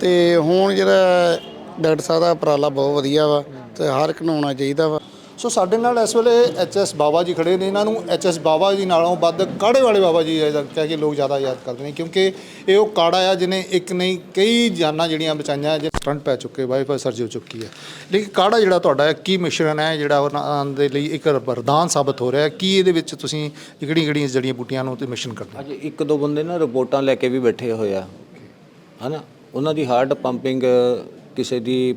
ਤੇ ਹੁਣ ਜਿਹੜਾ ਡਾਕਟਰ ਸਾਹਿਬ ਦਾ ਉਪਰਾਲਾ ਬਹੁਤ ਵਧੀਆ ਵਾ ਤੇ ਹਰ ਇੱਕ ਨੂੰ ਆਉਣਾ ਚਾਹੀਦਾ ਵਾ। ਸੋ ਸਾਡੇ ਨਾਲ ਇਸ ਵੇਲੇ ਐਚਐਸ ਬਾਬਾ ਜੀ ਖੜੇ ਨੇ। ਇਹਨਾਂ ਨੂੰ ਐਚਐਸ ਬਾਬਾ ਜੀ ਨਾਲੋਂ ਵੱਧ ਕਾੜੇ ਵਾਲੇ ਬਾਬਾ ਜੀ ਕਹਿ ਕੇ ਲੋਕ ਜ਼ਿਆਦਾ ਯਾਦ ਕਰਦੇ ਨੇ ਕਿਉਂਕਿ ਇਹ ਉਹ ਕਾੜਾ ਆ ਜਿਹਨੇ ਇੱਕ ਨਹੀਂ, ਕਈ ਜਾਨਾਂ ਜਿਹੜੀਆਂ ਬਚਾਈਆਂ ਜੇ ਸਟੰਟ ਪੈ ਚੁੱਕੇ ਬਾਈਪਾਸ ਸਰਜਰੀ ਹੋ ਚੁੱਕੀ ਹੈ ਲੇਕਿਨ ਕਾੜਾ ਜਿਹੜਾ ਤੁਹਾਡਾ ਕੀ ਮਿਸ਼ਰਣ ਹੈ, ਜਿਹੜਾ ਉਹਨਾਂ ਦੇ ਲਈ ਇੱਕ ਵਰਦਾਨ ਸਾਬਤ ਹੋ ਰਿਹਾ ਹੈ? ਕੀ ਇਹਦੇ ਵਿੱਚ ਤੁਸੀਂ ਕਿਹੜੀਆਂ ਕਿਹੜੀਆਂ ਜੜੀਆਂ ਬੂਟੀਆਂ ਨੂੰ ਤੇ ਮਿਸ਼ਨ ਕਰਦੇ ਅੱਜ ਇੱਕ ਦੋ ਬੰਦੇ ਨਾ ਰਿਪੋਰਟਾਂ ਲੈ ਕੇ ਵੀ ਬੈਠੇ ਹੋਏ ਆ। ਹਨਾ? ਉਹਨਾਂ ਦੀ ਹਾਰਟ ਪੰਪਿੰਗ ਕਿਸੇ ਦੀ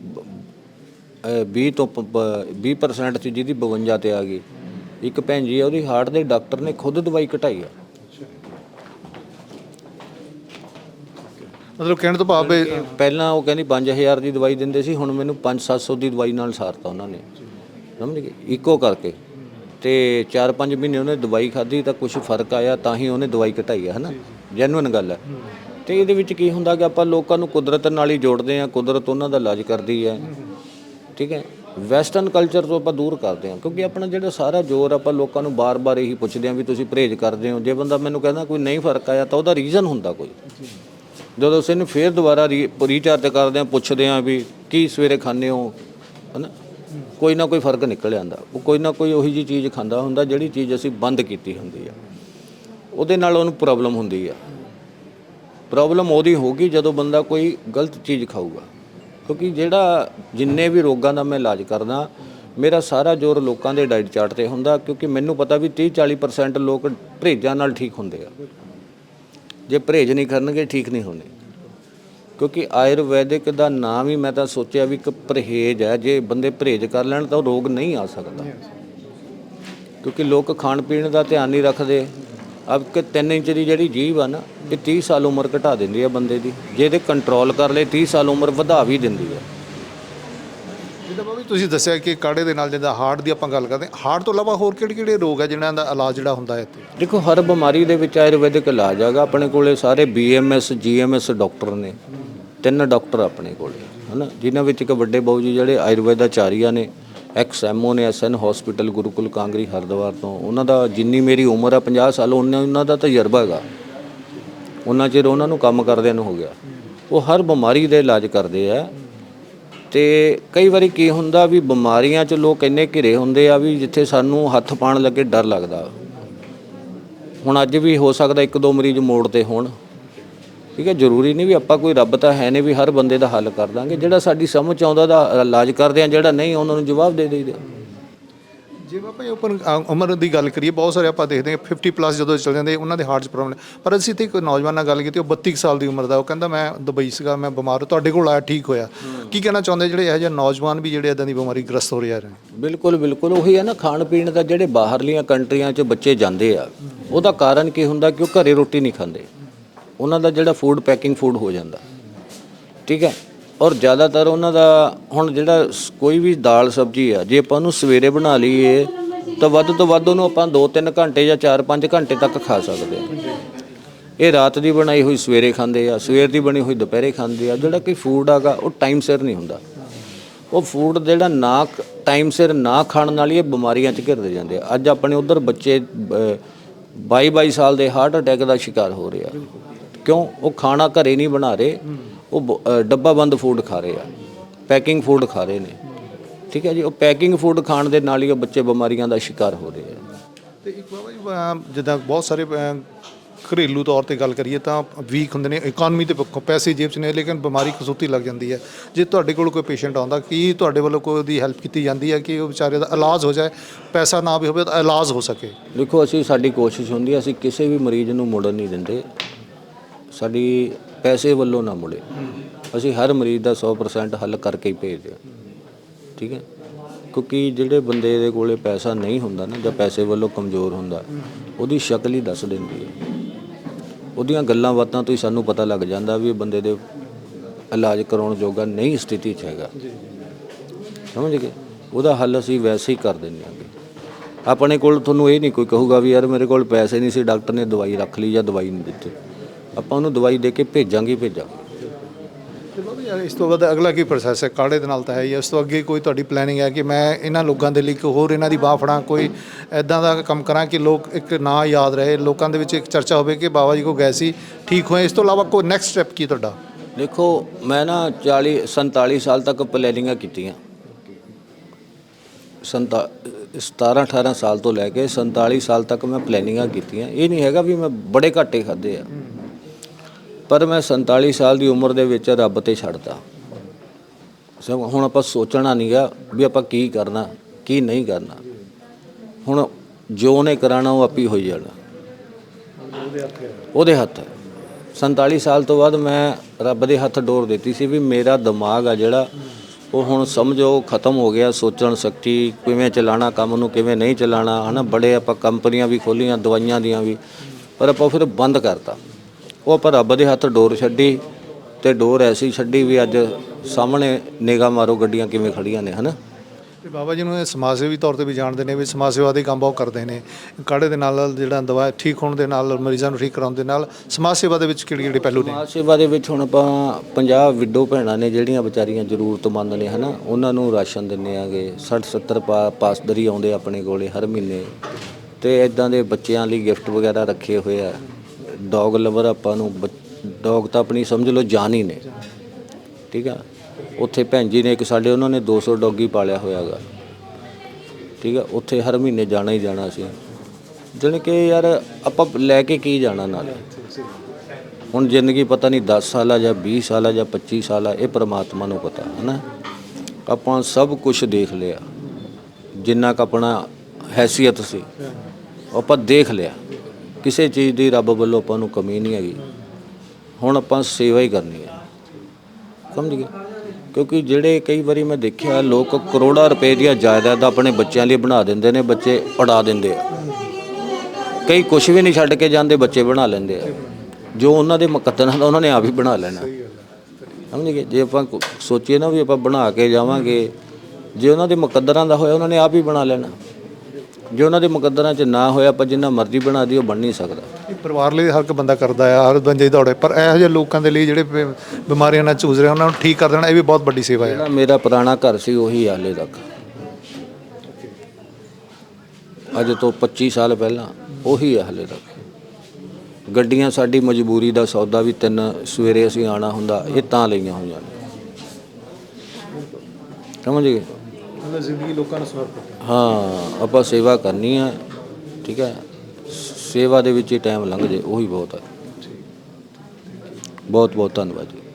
20 ਤੋਂ ਪ- ਪ- 20% ਸੀ ਜਿਹਦੀ 52 ਤੇ ਆ ਗਈ। ਇੱਕ ਭੈਣ ਜੀ ਆ ਉਹਦੀ ਹਾਰਟ ਦੇ ਡਾਕਟਰ ਨੇ ਖੁਦ ਦਵਾਈ ਘਟਾਈ ਆ। ਮਤਲਬ ਕਹਿਣ ਤੋਂ ਭਾਵ ਇਹ ਪਹਿਲਾਂ ਉਹ ਕਹਿੰਦੀ 5000 ਦੀ ਦਵਾਈ ਦਿੰਦੇ ਸੀ ਹੁਣ ਮੈਨੂੰ 5-700 ਦੀ ਦਵਾਈ ਨਾਲ ਸਾਰਤਾ ਉਹਨਾਂ ਨੇ। ਸਮਝ ਗਏ? ਇੱਕੋ ਕਰਕੇ। ਤੇ 4-5 ਮਹੀਨੇ ਉਹਨੇ ਦਵਾਈ ਖਾਧੀ ਤਾਂ ਕੁਝ ਫ਼ਰਕ ਆਇਆ ਤਾਂ ਹੀ ਉਹਨੇ ਦਵਾਈ ਘਟਾਈ ਹੈ ਹਨਾ? ਜੈਨੂਇਨ ਗੱਲ ਹੈ ਤੇ ਇਹਦੇ ਵਿੱਚ ਕੀ ਹੁੰਦਾ ਕਿ ਆਪਾਂ ਲੋਕਾਂ ਨੂੰ ਕੁਦਰਤ ਨਾਲ ਹੀ ਜੋੜਦੇ ਆ ਕੁਦਰਤ ਉਹਨਾਂ ਦਾ ਇਲਾਜ ਕਰਦੀ ਹੈ ਠੀਕ ਹੈ? ਵੈਸਟਰਨ ਕਲਚਰ ਤੋਂ ਆਪਾਂ ਦੂਰ ਕਰਦੇ ਹਾਂ, ਕਿਉਂਕਿ ਆਪਣਾ ਜਿਹੜਾ ਸਾਰਾ ਜ਼ੋਰ ਆਪਾਂ ਲੋਕਾਂ ਨੂੰ ਬਾਰ-ਬਾਰ ਇਹੀ ਪੁੱਛਦੇ ਹਾਂ ਵੀ ਤੁਸੀਂ ਪਰਹੇਜ਼ ਕਰਦੇ ਹੋ, ਜੇ ਬੰਦਾ ਮੈਨੂੰ ਕਹਿੰਦਾ ਕੋਈ ਨਹੀਂ ਫ਼ਰਕ ਆਇਆ, ਤਾਂ ਉਹਦਾ ਰੀਜ਼ਨ ਹੁੰਦਾ ਕੋਈ। ਜਦੋਂ ਅਸੀਂ ਇਹਨੂੰ ਫੇਰ ਦੁਬਾਰਾ ਰੀ- ਰੀਚਾਰਜ ਕਰਦੇ ਹਾਂ, ਪੁੱਛਦੇ ਹਾਂ ਵੀ ਕੀ ਸਵੇਰੇ ਖਾਂਦੇ ਹੋ, ਹਨਾ? ਕੋਈ ਨਾ ਕੋਈ ਫ਼ਰਕ ਨਿਕਲ ਆਂਦਾ ਉਹ ਕੋਈ ਨਾ ਕੋਈ ਉਹੀ ਜੀ ਚੀਜ਼ ਖਾਂਦਾ ਹੁੰਦਾ, ਜਿਹੜੀ ਚੀਜ਼ ਅਸੀਂ ਬੰਦ ਕੀਤੀ ਹੁੰਦੀ ਆ। ਉਹਦੇ ਨਾਲ ਉਹਨੂੰ ਪ੍ਰੋਬਲਮ ਹੁੰਦੀ ਆ। ਪ੍ਰੋਬਲਮ ਉਹਦੀ ਹੋਗੀ ਜਦੋਂ ਬੰਦਾ ਕੋਈ ਗਲਤ ਚੀਜ਼ ਖਾਊਗਾ। ਕਿਉਂਕਿ ਜਿਹੜਾ ਜਿੰਨੇ ਵੀ ਰੋਗਾਂ ਦਾ ਮੈਂ ਇਲਾਜ ਕਰਦਾ, ਮੇਰਾ ਸਾਰਾ ਜ਼ੋਰ ਲੋਕਾਂ ਦੇ ਡਾਈਟ ਚਾਰਟ ਤੇ ਹੁੰਦਾ, ਕਿਉਂਕਿ ਮੈਨੂੰ ਪਤਾ ਵੀ 30 40% ਲੋਕ ਪਰਹੇਜ਼ਾਂ ਨਾਲ ਠੀਕ ਹੁੰਦੇ ਆ। ਜੇ ਪਰਹੇਜ਼ ਨਹੀਂ ਕਰਨਗੇ, ਠੀਕ ਨਹੀਂ ਹੋਣੇ। ਕਿਉਂਕਿ ਆਯੁਰਵੈਦਿਕ ਦਾ ਨਾਮ ਹੀ ਮੈਂ ਤਾਂ ਸੋਚਿਆ ਵੀ ਇੱਕ ਪਰਹੇਜ਼ ਹੈ, ਜੇ ਬੰਦੇ ਪਰਹੇਜ਼ ਕਰ ਲੈਣ ਤਾਂ ਉਹ ਰੋਗ ਨਹੀਂ ਆ ਸਕਦਾ। ਕਿਉਂਕਿ ਲੋਕ ਖਾਣ ਪੀਣ ਦਾ ਧਿਆਨ ਨਹੀਂ ਰੱਖਦੇ। ਅਬ ਕਿ 3 ਇੰਚ ਦੀ ਜਿਹੜੀ ਜੀਭ ਆ ਨਾ ਇਹ 30 ਸਾਲ ਉਮਰ ਘਟਾ ਦਿੰਦੀ ਹੈ ਬੰਦੇ ਦੀ। ਜੇ ਇਹਦੇ ਕੰਟਰੋਲ ਕਰ ਲਏ 30 ਸਾਲ ਉਮਰ ਵਧਾ ਵੀ ਦਿੰਦੀ ਹੈ ਜਿੱਦਾਂ ਬਾਬਾ ਤੁਸੀਂ ਦੱਸਿਆ ਕਿ ਕਾੜੇ ਦੇ ਨਾਲ ਜਿੱਦਾਂ ਹਾਰਟ ਦੀ ਆਪਾਂ ਗੱਲ ਕਰਦੇ ਹਾਰਟ ਤੋਂ ਇਲਾਵਾ ਹੋਰ ਕਿਹੜੇ ਕਿਹੜੇ ਰੋਗ ਹੈ ਜਿਨ੍ਹਾਂ ਦਾ ਇਲਾਜ ਜਿਹੜਾ ਹੁੰਦਾ ਹੈ ਇੱਥੇ? ਦੇਖੋ ਹਰ ਬਿਮਾਰੀ ਦੇ ਵਿੱਚ ਆਯੁਰਵੈਦਿਕ ਇਲਾਜ ਹੈਗਾ। ਆਪਣੇ ਕੋਲੇ ਸਾਰੇ ਬੀਐਮਐਸ ਜੀਐਮਐਸ ਡਾਕਟਰ ਨੇ। ਤਿੰਨ ਡਾਕਟਰ ਆਪਣੇ ਕੋਲੇ ਹਨਾ? ਜਿਨ੍ਹਾਂ ਵਿੱਚ ਇੱਕ ਵੱਡੇ ਬਾਊ ਜੀ ਜਿਹੜੇ ਆਯੁਰਵੈਦਾਚਾਰੀਆ ਨੇ ਐਕਸ ਐਮਓ ਨੇ ਐਸਐਨ ਹਸਪੀਟਲ, ਗੁਰੂਕੁਲ, ਕਾਂਗਰੀ ਹਰਿਦੁਆਰ ਤੋਂ। ਉਹਨਾਂ ਦਾ ਜਿੰਨੀ ਮੇਰੀ ਉਮਰ ਆ 50 ਸਾਲ, ਉਹਨਾਂ ਉਹਨਾਂ ਦਾ ਤਜਰਬਾ ਹੈਗਾ। ਉਹਨਾਂ ਚਿਰ ਉਹਨਾਂ ਨੂੰ ਕੰਮ ਕਰਦਿਆਂ ਨੂੰ ਹੋ ਗਿਆ। ਉਹ ਹਰ ਬਿਮਾਰੀ ਦੇ ਇਲਾਜ ਕਰਦੇ ਆ। ਤੇ ਕਈ ਵਾਰੀ ਕੀ ਹੁੰਦਾ ਵੀ ਬਿਮਾਰੀਆਂ 'ਚ ਲੋਕ ਇੰਨੇ ਘਿਰੇ ਹੁੰਦੇ ਆ ਵੀ ਜਿੱਥੇ ਸਾਨੂੰ ਹੱਥ ਪਾਣ ਲੱਗੇ ਡਰ ਲੱਗਦਾ। ਹੁਣ ਅੱਜ ਵੀ ਹੋ ਸਕਦਾ ਇੱਕ ਦੋ ਮਰੀਜ਼ ਮੋੜ ਤੇ ਹੋਣ। ਠੀਕ ਹੈ ਜ਼ਰੂਰੀ ਨਹੀਂ ਵੀ ਆਪਾਂ ਕੋਈ ਰੱਬ ਤਾਂ ਹੈ ਨਹੀਂ ਵੀ ਹਰ ਬੰਦੇ ਦਾ ਹੱਲ ਕਰ ਦਾਂਗੇ। ਜਿਹੜਾ ਸਾਡੀ ਸਮਝ ਆਉਂਦਾ ਦਾ ਇਲਾਜ ਕਰਦੇ ਆ ਜਿਹੜਾ ਨਹੀਂ ਉਹਨਾਂ ਨੂੰ ਜਵਾਬ ਦੇ ਦੇਈਦਾ। ਜੇ ਆਪਾਂ ਉਪਰ ਉਮਰ ਦੀ ਗੱਲ ਕਰੀਏ ਬਹੁਤ ਸਾਰੇ ਆਪਾਂ ਦੇਖਦੇ ਹਾਂ 50 ਪਲੱਸ ਜਦੋਂ ਚੱਲ ਜਾਂਦੇ ਉਹਨਾਂ ਦੇ ਹਾਰਟ 'ਚ ਪ੍ਰੋਬਲਮ ਪਰ ਅਸੀਂ ਤੇ ਇੱਕ ਨੌਜਵਾਨ ਨਾਲ ਗੱਲ ਕੀਤੀ ਉਹ 32 ਕੁ ਸਾਲ ਦੀ ਉਮਰ ਦਾ ਉਹ ਕਹਿੰਦਾ ਮੈਂ ਦੁਬਈ ਸੀਗਾ ਮੈਂ ਬਿਮਾਰ ਤੁਹਾਡੇ ਕੋਲ ਆਇਆ ਠੀਕ ਹੋਇਆ। ਕੀ ਕਹਿਣਾ ਚਾਹੁੰਦੇ ਜਿਹੜੇ ਇਹੋ ਜਿਹੇ ਨੌਜਵਾਨ ਵੀ ਜਿਹੜੇ ਇਦਾਂ ਦੀ ਬਿਮਾਰੀ ਗ੍ਰਸਤ ਹੋ ਰਹੇ ਆ ਬਿਲਕੁਲ ਬਿਲਕੁਲ। ਉਹੀ ਹੈ ਨਾ ਖਾਣ ਪੀਣ ਦਾ ਜਿਹੜੇ ਬਾਹਰਲੀਆਂ ਕੰਟਰੀਆਂ 'ਚ ਬੱਚੇ ਜਾਂਦੇ ਆ ਉਹਦਾ ਕਾਰਨ ਕੀ ਹੁੰਦਾ ਕਿ ਉਹ ਘਰੇ ਰੋਟੀ ਨਹੀਂ ਖਾਂਦੇ। ਉਹਨਾਂ ਦਾ ਜਿਹੜਾ ਫੂਡ ਪੈਕਿੰਗ ਫੂਡ ਹੋ ਜਾਂਦਾ। ਠੀਕ ਹੈ? ਔਰ ਜ਼ਿਆਦਾਤਰ ਉਹਨਾਂ ਦਾ ਹੁਣ ਜਿਹੜਾ ਸ- ਕੋਈ ਵੀ ਦਾਲ ਸਬਜ਼ੀ ਆ, ਜੇ ਆਪਾਂ ਉਹਨੂੰ ਸਵੇਰੇ ਬਣਾ ਲਈਏ, ਤਾਂ ਵੱਧ ਤੋਂ ਵੱਧ ਉਹਨੂੰ ਆਪਾਂ 2-3 ਘੰਟੇ ਜਾਂ 4-5 ਘੰਟੇ ਤੱਕ ਖਾ ਸਕਦੇ ਆ ਇਹ ਰਾਤ ਦੀ ਬਣਾਈ ਹੋਈ ਸਵੇਰੇ ਖਾਂਦੇ ਆ, ਸਵੇਰ ਦੀ ਬਣੀ ਹੋਈ ਦੁਪਹਿਰੇ ਖਾਂਦੇ ਆ, ਜਿਹੜਾ ਕਿ ਫੂਡ ਆਗਾ, ਉਹ ਟਾਈਮ ਸਿਰ ਨਹੀਂ ਹੁੰਦਾ। ਉਹ ਫੂਡ ਜਿਹੜਾ ਨਾ ਟਾਈਮ ਸਿਰ ਨਾ ਖਾਣ ਨਾਲ ਹੀ ਇਹ ਬਿਮਾਰੀਆਂ 'ਚ ਘਿਰਦੇ ਜਾਂਦੇ ਆ। ਅੱਜ ਆਪਣੇ ਉਧਰ ਬੱਚੇ 22-22 ਸਾਲ ਦੇ ਹਾਰਟ ਅਟੈਕ ਦਾ ਸ਼ਿਕਾਰ ਹੋ ਰਹੇ ਆ। ਕਿਉਂ? ਉਹ ਖਾਣਾ ਘਰੇ ਨਹੀਂ ਬਣਾ ਰਹੇ। ਉਹ ਡੱਬਾ ਬੰਦ ਫੂਡ ਖਾ ਰਹੇ ਆ। ਪੈਕਿੰਗ ਫੂਡ ਖਾ ਰਹੇ ਨੇ। ਠੀਕ ਹੈ ਜੀ? ਉਹ ਪੈਕਿੰਗ ਫੂਡ ਖਾਣ ਦੇ ਨਾਲ ਹੀ ਉਹ ਬੱਚੇ ਬਿਮਾਰੀਆਂ ਦਾ ਸ਼ਿਕਾਰ ਹੋ ਰਹੇ ਆ। ਤੇ ਇੱਕ ਬਾਬਾ ਜੀ ਅਹ ਜਿੱਦਾਂ ਬਹੁਤ ਸਾਰੇ ਘਰੇਲੂ ਤੌਰ ਤੇ ਗੱਲ ਕਰੀਏ ਤਾਂ ਵੀਕ ਹੁੰਦੇ ਨੇ ਇਕਨੋਮੀ ਦੇ ਪੱਖੋਂ ਪੈਸੇ ਜੇਬ 'ਚ ਨੇ ਲੇਕਿਨ ਬਿਮਾਰੀ ਕਸੂਤੀ ਲੱਗ ਜਾਂਦੀ ਹੈ। ਜੇ ਤੁਹਾਡੇ ਕੋਲ ਕੋਈ ਪੇਸ਼ੈਂਟ ਆਉਂਦਾ ਕੀ ਤੁਹਾਡੇ ਵੱਲੋਂ ਕੋਈ ਉਹਦੀ ਹੈਲਪ ਕੀਤੀ ਜਾਂਦੀ ਹੈ ਕਿ ਉਹ ਵਿਚਾਰੇ ਦਾ ਇਲਾਜ ਹੋ ਜਾਏ? ਪੈਸਾ ਨਾ ਵੀ ਹੋਵੇ ਤਾਂ ਇਲਾਜ ਹੋ ਸਕੇ। ਦੇਖੋ ਅਸੀਂ ਸਾਡੀ ਕੋਸ਼ਿਸ਼ ਹੁੰਦੀ ਹੈ ਅਸੀਂ ਕਿਸੇ ਵੀ ਮਰੀਜ਼ ਨੂੰ ਮੁੜਨ ਨਹੀਂ ਦਿੰਦੇ। ਸਾਡੀ ਪੈਸੇ ਵੱਲੋਂ ਨਾ ਮੁੜੇ। ਅਸੀਂ ਹਰ ਮਰੀਜ਼ ਦਾ 100% ਹੱਲ ਕਰਕੇ ਹੀ ਭੇਜਦੇ ਹਾਂ। ਠੀਕ ਹੈ? ਕਿਉਂਕਿ ਜਿਹੜੇ ਬੰਦੇ ਦੇ ਕੋਲੇ ਪੈਸਾ ਨਹੀਂ ਹੁੰਦਾ ਨਾ ਜਾਂ ਪੈਸੇ ਵੱਲੋਂ ਕਮਜ਼ੋਰ ਹੁੰਦਾ ਉਹਦੀ ਸ਼ਕਲ ਹੀ ਦੱਸ ਦਿੰਦੀ ਹੈ। ਉਹਦੀਆਂ ਗੱਲਾਂ ਬਾਤਾਂ ਤੋਂ ਹੀ ਸਾਨੂੰ ਪਤਾ ਲੱਗ ਜਾਂਦਾ ਵੀ ਇਹ ਬੰਦੇ ਦੇ ਇਲਾਜ ਕਰਾਉਣ ਜੋਗਾ ਨਹੀਂ ਸਥਿਤੀ 'ਚ ਹੈਗਾ। ਸਮਝ ਗਏ? ਉਹਦਾ ਹੱਲ ਅਸੀਂ ਵੈਸੇ ਹੀ ਕਰ ਦਿੰਦੇ ਹਾਂ ਆਪਣੇ ਕੋਲ ਤੁਹਾਨੂੰ ਇਹ ਨਹੀਂ ਕੋਈ ਕਹੂਗਾ ਵੀ ਯਾਰ ਮੇਰੇ ਕੋਲ ਪੈਸੇ ਨਹੀਂ ਸੀ ਡਾਕਟਰ ਨੇ ਦਵਾਈ ਰੱਖ ਲਈ ਜਾਂ ਦਵਾਈ ਨਹੀਂ ਦਿੱਤੀ। ਆਪਾਂ ਉਹਨੂੰ ਦਵਾਈ ਦੇ ਕੇ ਭੇਜਾਂਗੇ ਬਾਬਾ ਯਾਰ ਇਸ ਤੋਂ ਬਾਅਦ ਅਗਲਾ ਕੀ ਪ੍ਰੋਸੈਸ ਹੈ? ਕਾੜੇ ਦੇ ਨਾਲ ਤਾਂ ਹੈ ਹੀ ਹੈ। ਇਸ ਤੋਂ ਅੱਗੇ ਕੋਈ ਤੁਹਾਡੀ ਪਲੈਨਿੰਗ ਹੈ ਕਿ ਮੈਂ ਇਹਨਾਂ ਲੋਕਾਂ ਦੇ ਲਈ ਇੱਕ ਹੋਰ ਇਹਨਾਂ ਦੀ ਬਾਹ ਫੜਾਂ ਕੋਈ ਐਦਾਂ ਦਾ ਕੰਮ ਕਰਾਂ ਕਿ ਲੋਕ ਇੱਕ ਨਾਂ ਯਾਦ ਰਹੇ ਲੋਕਾਂ ਦੇ ਵਿੱਚ ਇੱਕ ਚਰਚਾ ਹੋਵੇ ਕਿ ਬਾਬਾ ਜੀ ਕੋ ਗਏ ਸੀ ਠੀਕ ਹੋਏ। ਇਸ ਤੋਂ ਇਲਾਵਾ ਕੋਈ ਨੈਕਸਟ ਸਟੈਪ ਕੀ ਤੁਹਾਡਾ? ਦੇਖੋ ਮੈਂ ਨਾ 40 47 ਸਾਲ ਤੱਕ ਪਲੈਨਿੰਗਾਂ ਕੀਤੀਆਂ। ਸੰਤਾ 17 18 ਸਾਲ ਤੋਂ ਲੈ ਕੇ 47 ਸਾਲ ਤੱਕ ਮੈਂ ਪਲੈਨਿੰਗਾਂ ਕੀਤੀਆਂ। ਇਹ ਨਹੀਂ ਹੈਗਾ ਵੀ ਮੈਂ ਬੜੇ ਘਾਟੇ ਖਾਦੇ ਆ। ਪਰ ਮੈਂ 47 ਸਾਲ ਦੀ ਉਮਰ ਦੇ ਵਿੱਚ ਰੱਬ ਤੇ ਛੱਡਤਾ। ਸਭ ਹੁਣ ਆਪਾਂ ਸੋਚਣਾ ਨਹੀਂਗਾ ਵੀ ਆਪਾਂ ਕੀ ਕਰਨਾ, ਕੀ ਨਹੀਂ ਕਰਨਾ। ਹੁਣ ਜੋ ਉਹਨੇ ਕਰਾਣਾ ਉਹ ਆਪੀ ਹੋਈ ਜਾਣਾ। ਉਹਦੇ ਹੱਥ। ਹੈ 47 ਸਾਲ ਤੋਂ ਬਾਅਦ ਮੈਂ ਰੱਬ ਦੇ ਹੱਥ ਡੋਰ ਦਿੱਤੀ ਸੀ ਵੀ ਮੇਰਾ ਦਿਮਾਗ ਆ ਜਿਹੜਾ, ਉਹ ਹੁਣ ਸਮਝੋ ਖਤਮ ਹੋ ਗਿਆ ਸੋਚਣ ਸ਼ਕਤੀ, ਕਿਵੇਂ ਚਲਾਣਾ, ਕੰਮ ਨੂੰ ਕਿਵੇਂ ਨਹੀਂ ਚਲਾਣਾ, ਹਨਾ? ਬੜੇ ਆਪਾਂ ਕੰਪਨੀਆਂ ਵੀ ਖੋਲੀਆਂ, ਦਵਾਈਆਂ ਦੀਆਂ ਵੀ, ਪਰ ਆਪਾਂ ਫਿਰ ਬੰਦ ਕਰਤਾ। ਉਹ ਆਪਾਂ ਰੱਬ ਦੇ ਹੱਥ ਡੋਰ ਛੱਡੀ ਤੇ ਡੋਰ ਐਸੀ ਛੱਡੀ ਵੀ ਅੱਜ ਸਾਹਮਣੇ ਨਿਗਾਹ ਮਾਰੋ ਗੱਡੀਆਂ ਕਿਵੇਂ ਖੜੀਆਂ ਨੇ ਹਨਾ? ਤੇ ਬਾਬਾ ਜੀ ਨੂੰ ਇਹ ਸਮਾਜ ਸੇਵੀ ਤੌਰ ਤੇ ਵੀ ਜਾਣਦੇ ਨੇ ਵੀ ਸਮਾਜ ਸੇਵਾ ਦੇ ਕੰਮ ਬਹੁਤ ਕਰਦੇ ਨੇ। ਕਾੜੇ ਦੇ ਨਾਲ ਜਿਹੜਾ ਦਵਾ ਠੀਕ ਹੋਣ ਦੇ ਨਾਲ ਮਰੀਜ਼ਾਂ ਨੂੰ ਠੀਕ ਕਰਾਉਣ ਦੇ ਨਾਲ ਸਮਾਜ ਸੇਵਾ ਦੇ ਵਿੱਚ ਕਿਹੜੇ ਕਿਹੜੇ ਪਹਿਲੂ ਨੇ? ਸਮਾਜ ਸੇਵਾ ਦੇ ਵਿੱਚ ਹੁਣ ਆਪਾਂ 50 ਵਿਡੋ ਭੈਣਾਂ ਨੇ ਜਿਹੜੀਆਂ ਵਿਚਾਰੀਆਂ ਜ਼ਰੂਰਤਮੰਦ ਨੇ ਹਨਾ? ਉਹਨਾਂ ਨੂੰ ਰਾਸ਼ਨ ਦਿੰਨੇ ਆਗੇ 60 70 ਪਾ ਪਾਸਦਰੀ ਆਉਂਦੇ ਆਪਣੇ ਕੋਲੇ ਹਰ ਮਹੀਨੇ। ਤੇ ਇਦਾਂ ਦੇ ਬੱਚਿਆਂ ਲਈ ਗਿਫਟ ਵਗੈਰਾ ਰੱਖੇ ਹੋਏ ਆ। ਡੌਗ ਲਵਰ ਆਪਾਂ ਨੂੰ ਡੌਗ ਤਾਂ ਆਪਣੀ ਸਮਝ ਲਓ ਜਾਨ ਹੀ ਨੇ। ਠੀਕ ਆ? ਉੱਥੇ ਭੈਣ ਜੀ ਨੇ ਇੱਕ ਸਾਡੇ ਉਹਨਾਂ ਨੇ 200 ਡੌਗੀ ਪਾਲਿਆ ਹੋਇਆਗਾ ਠੀਕ ਆ? ਉੱਥੇ ਹਰ ਮਹੀਨੇ ਜਾਣਾ ਹੀ ਜਾਣਾ ਸੀ। ਜਾਣੀ ਕਿ ਯਾਰ ਆਪਾਂ ਲੈ ਕੇ ਕੀ ਜਾਣਾ ਨਾਲ? ਹੁਣ ਜ਼ਿੰਦਗੀ ਪਤਾ ਨਹੀਂ 10 ਸਾਲ ਆ ਜਾਂ 20 ਸਾਲ ਆ ਜਾਂ 25 ਸਾਲ ਆ, ਇਹ ਪ੍ਰਮਾਤਮਾ ਨੂੰ ਪਤਾ ਹੈ ਨਾ ਆਪਾਂ ਸਭ ਕੁਝ ਦੇਖ ਲਿਆ। ਜਿੰਨਾ ਕੁ ਆਪਣਾ ਹੈਸੀਅਤ ਸੀ, ਉਹ ਆਪਾਂ ਦੇਖ ਲਿਆ। ਕਿਸੇ ਚੀਜ਼ ਦੀ ਰੱਬ ਵੱਲੋਂ ਆਪਾਂ ਨੂੰ ਕਮੀ ਨਹੀਂ ਹੈਗੀ। ਹੁਣ ਆਪਾਂ ਸੇਵਾ ਹੀ ਕਰਨੀ ਹੈ। ਸਮਝ ਗਏ? ਕਿਉਂਕਿ ਜਿਹੜੇ ਕਈ ਵਾਰੀ ਮੈਂ ਦੇਖਿਆ ਲੋਕ ਕਰੋੜਾਂ ਰੁਪਏ ਦੀਆਂ ਜਾਇਦਾਦ ਆਪਣੇ ਬੱਚਿਆਂ ਲਈ ਬਣਾ ਦਿੰਦੇ ਨੇ ਬੱਚੇ ਉਡਾ ਦਿੰਦੇ ਆ। ਕਈ ਕੁਝ ਵੀ ਨਹੀਂ ਛੱਡ ਕੇ ਜਾਂਦੇ ਬੱਚੇ ਬਣਾ ਲੈਂਦੇ ਆ। ਜੋ ਉਹਨਾਂ ਦੇ ਮੁਕੱਦਰਾਂ ਦਾ ਉਹਨਾਂ ਨੇ ਆਪ ਹੀ ਬਣਾ ਲੈਣਾ। ਸਮਝ ਗਏ? ਜੇ ਆਪਾਂ ਸੋਚੀਏ ਨਾ ਵੀ ਆਪਾਂ ਬਣਾ ਕੇ ਜਾਵਾਂਗੇ ਜੇ ਉਹਨਾਂ ਦੇ ਮੁਕੱਦਰਾਂ ਦਾ ਹੋਇਆ ਉਹਨਾਂ ਨੇ ਆਪ ਹੀ ਬਣਾ ਲੈਣਾ। ਜੇ ਉਹਨਾਂ ਦੇ ਮੁਕੱਦਰਾਂ 'ਚ ਨਾ ਹੋਇਆ ਆਪਾਂ ਜਿੰਨਾ ਮਰਜ਼ੀ ਬਣਾ ਦੀ ਉਹ ਬਣ ਨਹੀਂ ਸਕਦਾ। ਇਹ ਪਰਿਵਾਰ ਲਈ ਹਰ ਇੱਕ ਬੰਦਾ ਕਰਦਾ ਆ ਹਰ ਬੰਦੇ ਦੀ ਦੌੜੇ ਪਰ ਇਹੋ ਜਿਹੇ ਲੋਕਾਂ ਦੇ ਲਈ ਜਿਹੜੇ ਬਿ- ਬਿਮਾਰੀਆਂ ਨਾਲ ਜੂਝ ਰਹੇ ਉਹਨਾਂ ਨੂੰ ਠੀਕ ਕਰ ਦੇਣਾ ਇਹ ਵੀ ਬਹੁਤ ਵੱਡੀ ਸੇਵਾ ਹੈ। ਜਿਹੜਾ ਮੇਰਾ ਪੁਰਾਣਾ ਘਰ ਸੀ ਉਹੀ ਹਾਲੇ ਤੱਕ। ਅੱਜ ਤੋਂ 25 ਸਾਲ ਪਹਿਲਾਂ ਉਹੀ ਹੈ ਹਾਲੇ ਤੱਕ। ਗੱਡੀਆਂ ਸਾਡੀ ਮਜਬੂਰੀ ਦਾ ਸੌਦਾ ਵੀ ਤਿੰਨ ਸਵੇਰੇ ਅਸੀਂ ਆਣਾ ਹੁੰਦਾ ਇਹ ਤਾਂ ਲਈਆਂ ਹੋਈਆਂ ਨੇ। ਸਮਝ ਗਏ? ਜ਼ਿੰਦਗੀ ਲੋਕਾਂ ਨੂੰ ਸਮਰਪਿਤ ਹਾਂ ਆਪਾਂ ਸੇਵਾ ਕਰਨੀ ਹੈ ਠੀਕ ਹੈ ਸੇਵਾ ਦੇ ਵਿੱਚ ਹੀ ਟਾਈਮ ਲੰਘ ਜੇ ਉਹੀ ਬਹੁਤ ਹੈ ਬਹੁਤ ਬਹੁਤ ਧੰਨਵਾਦ ਜੀ।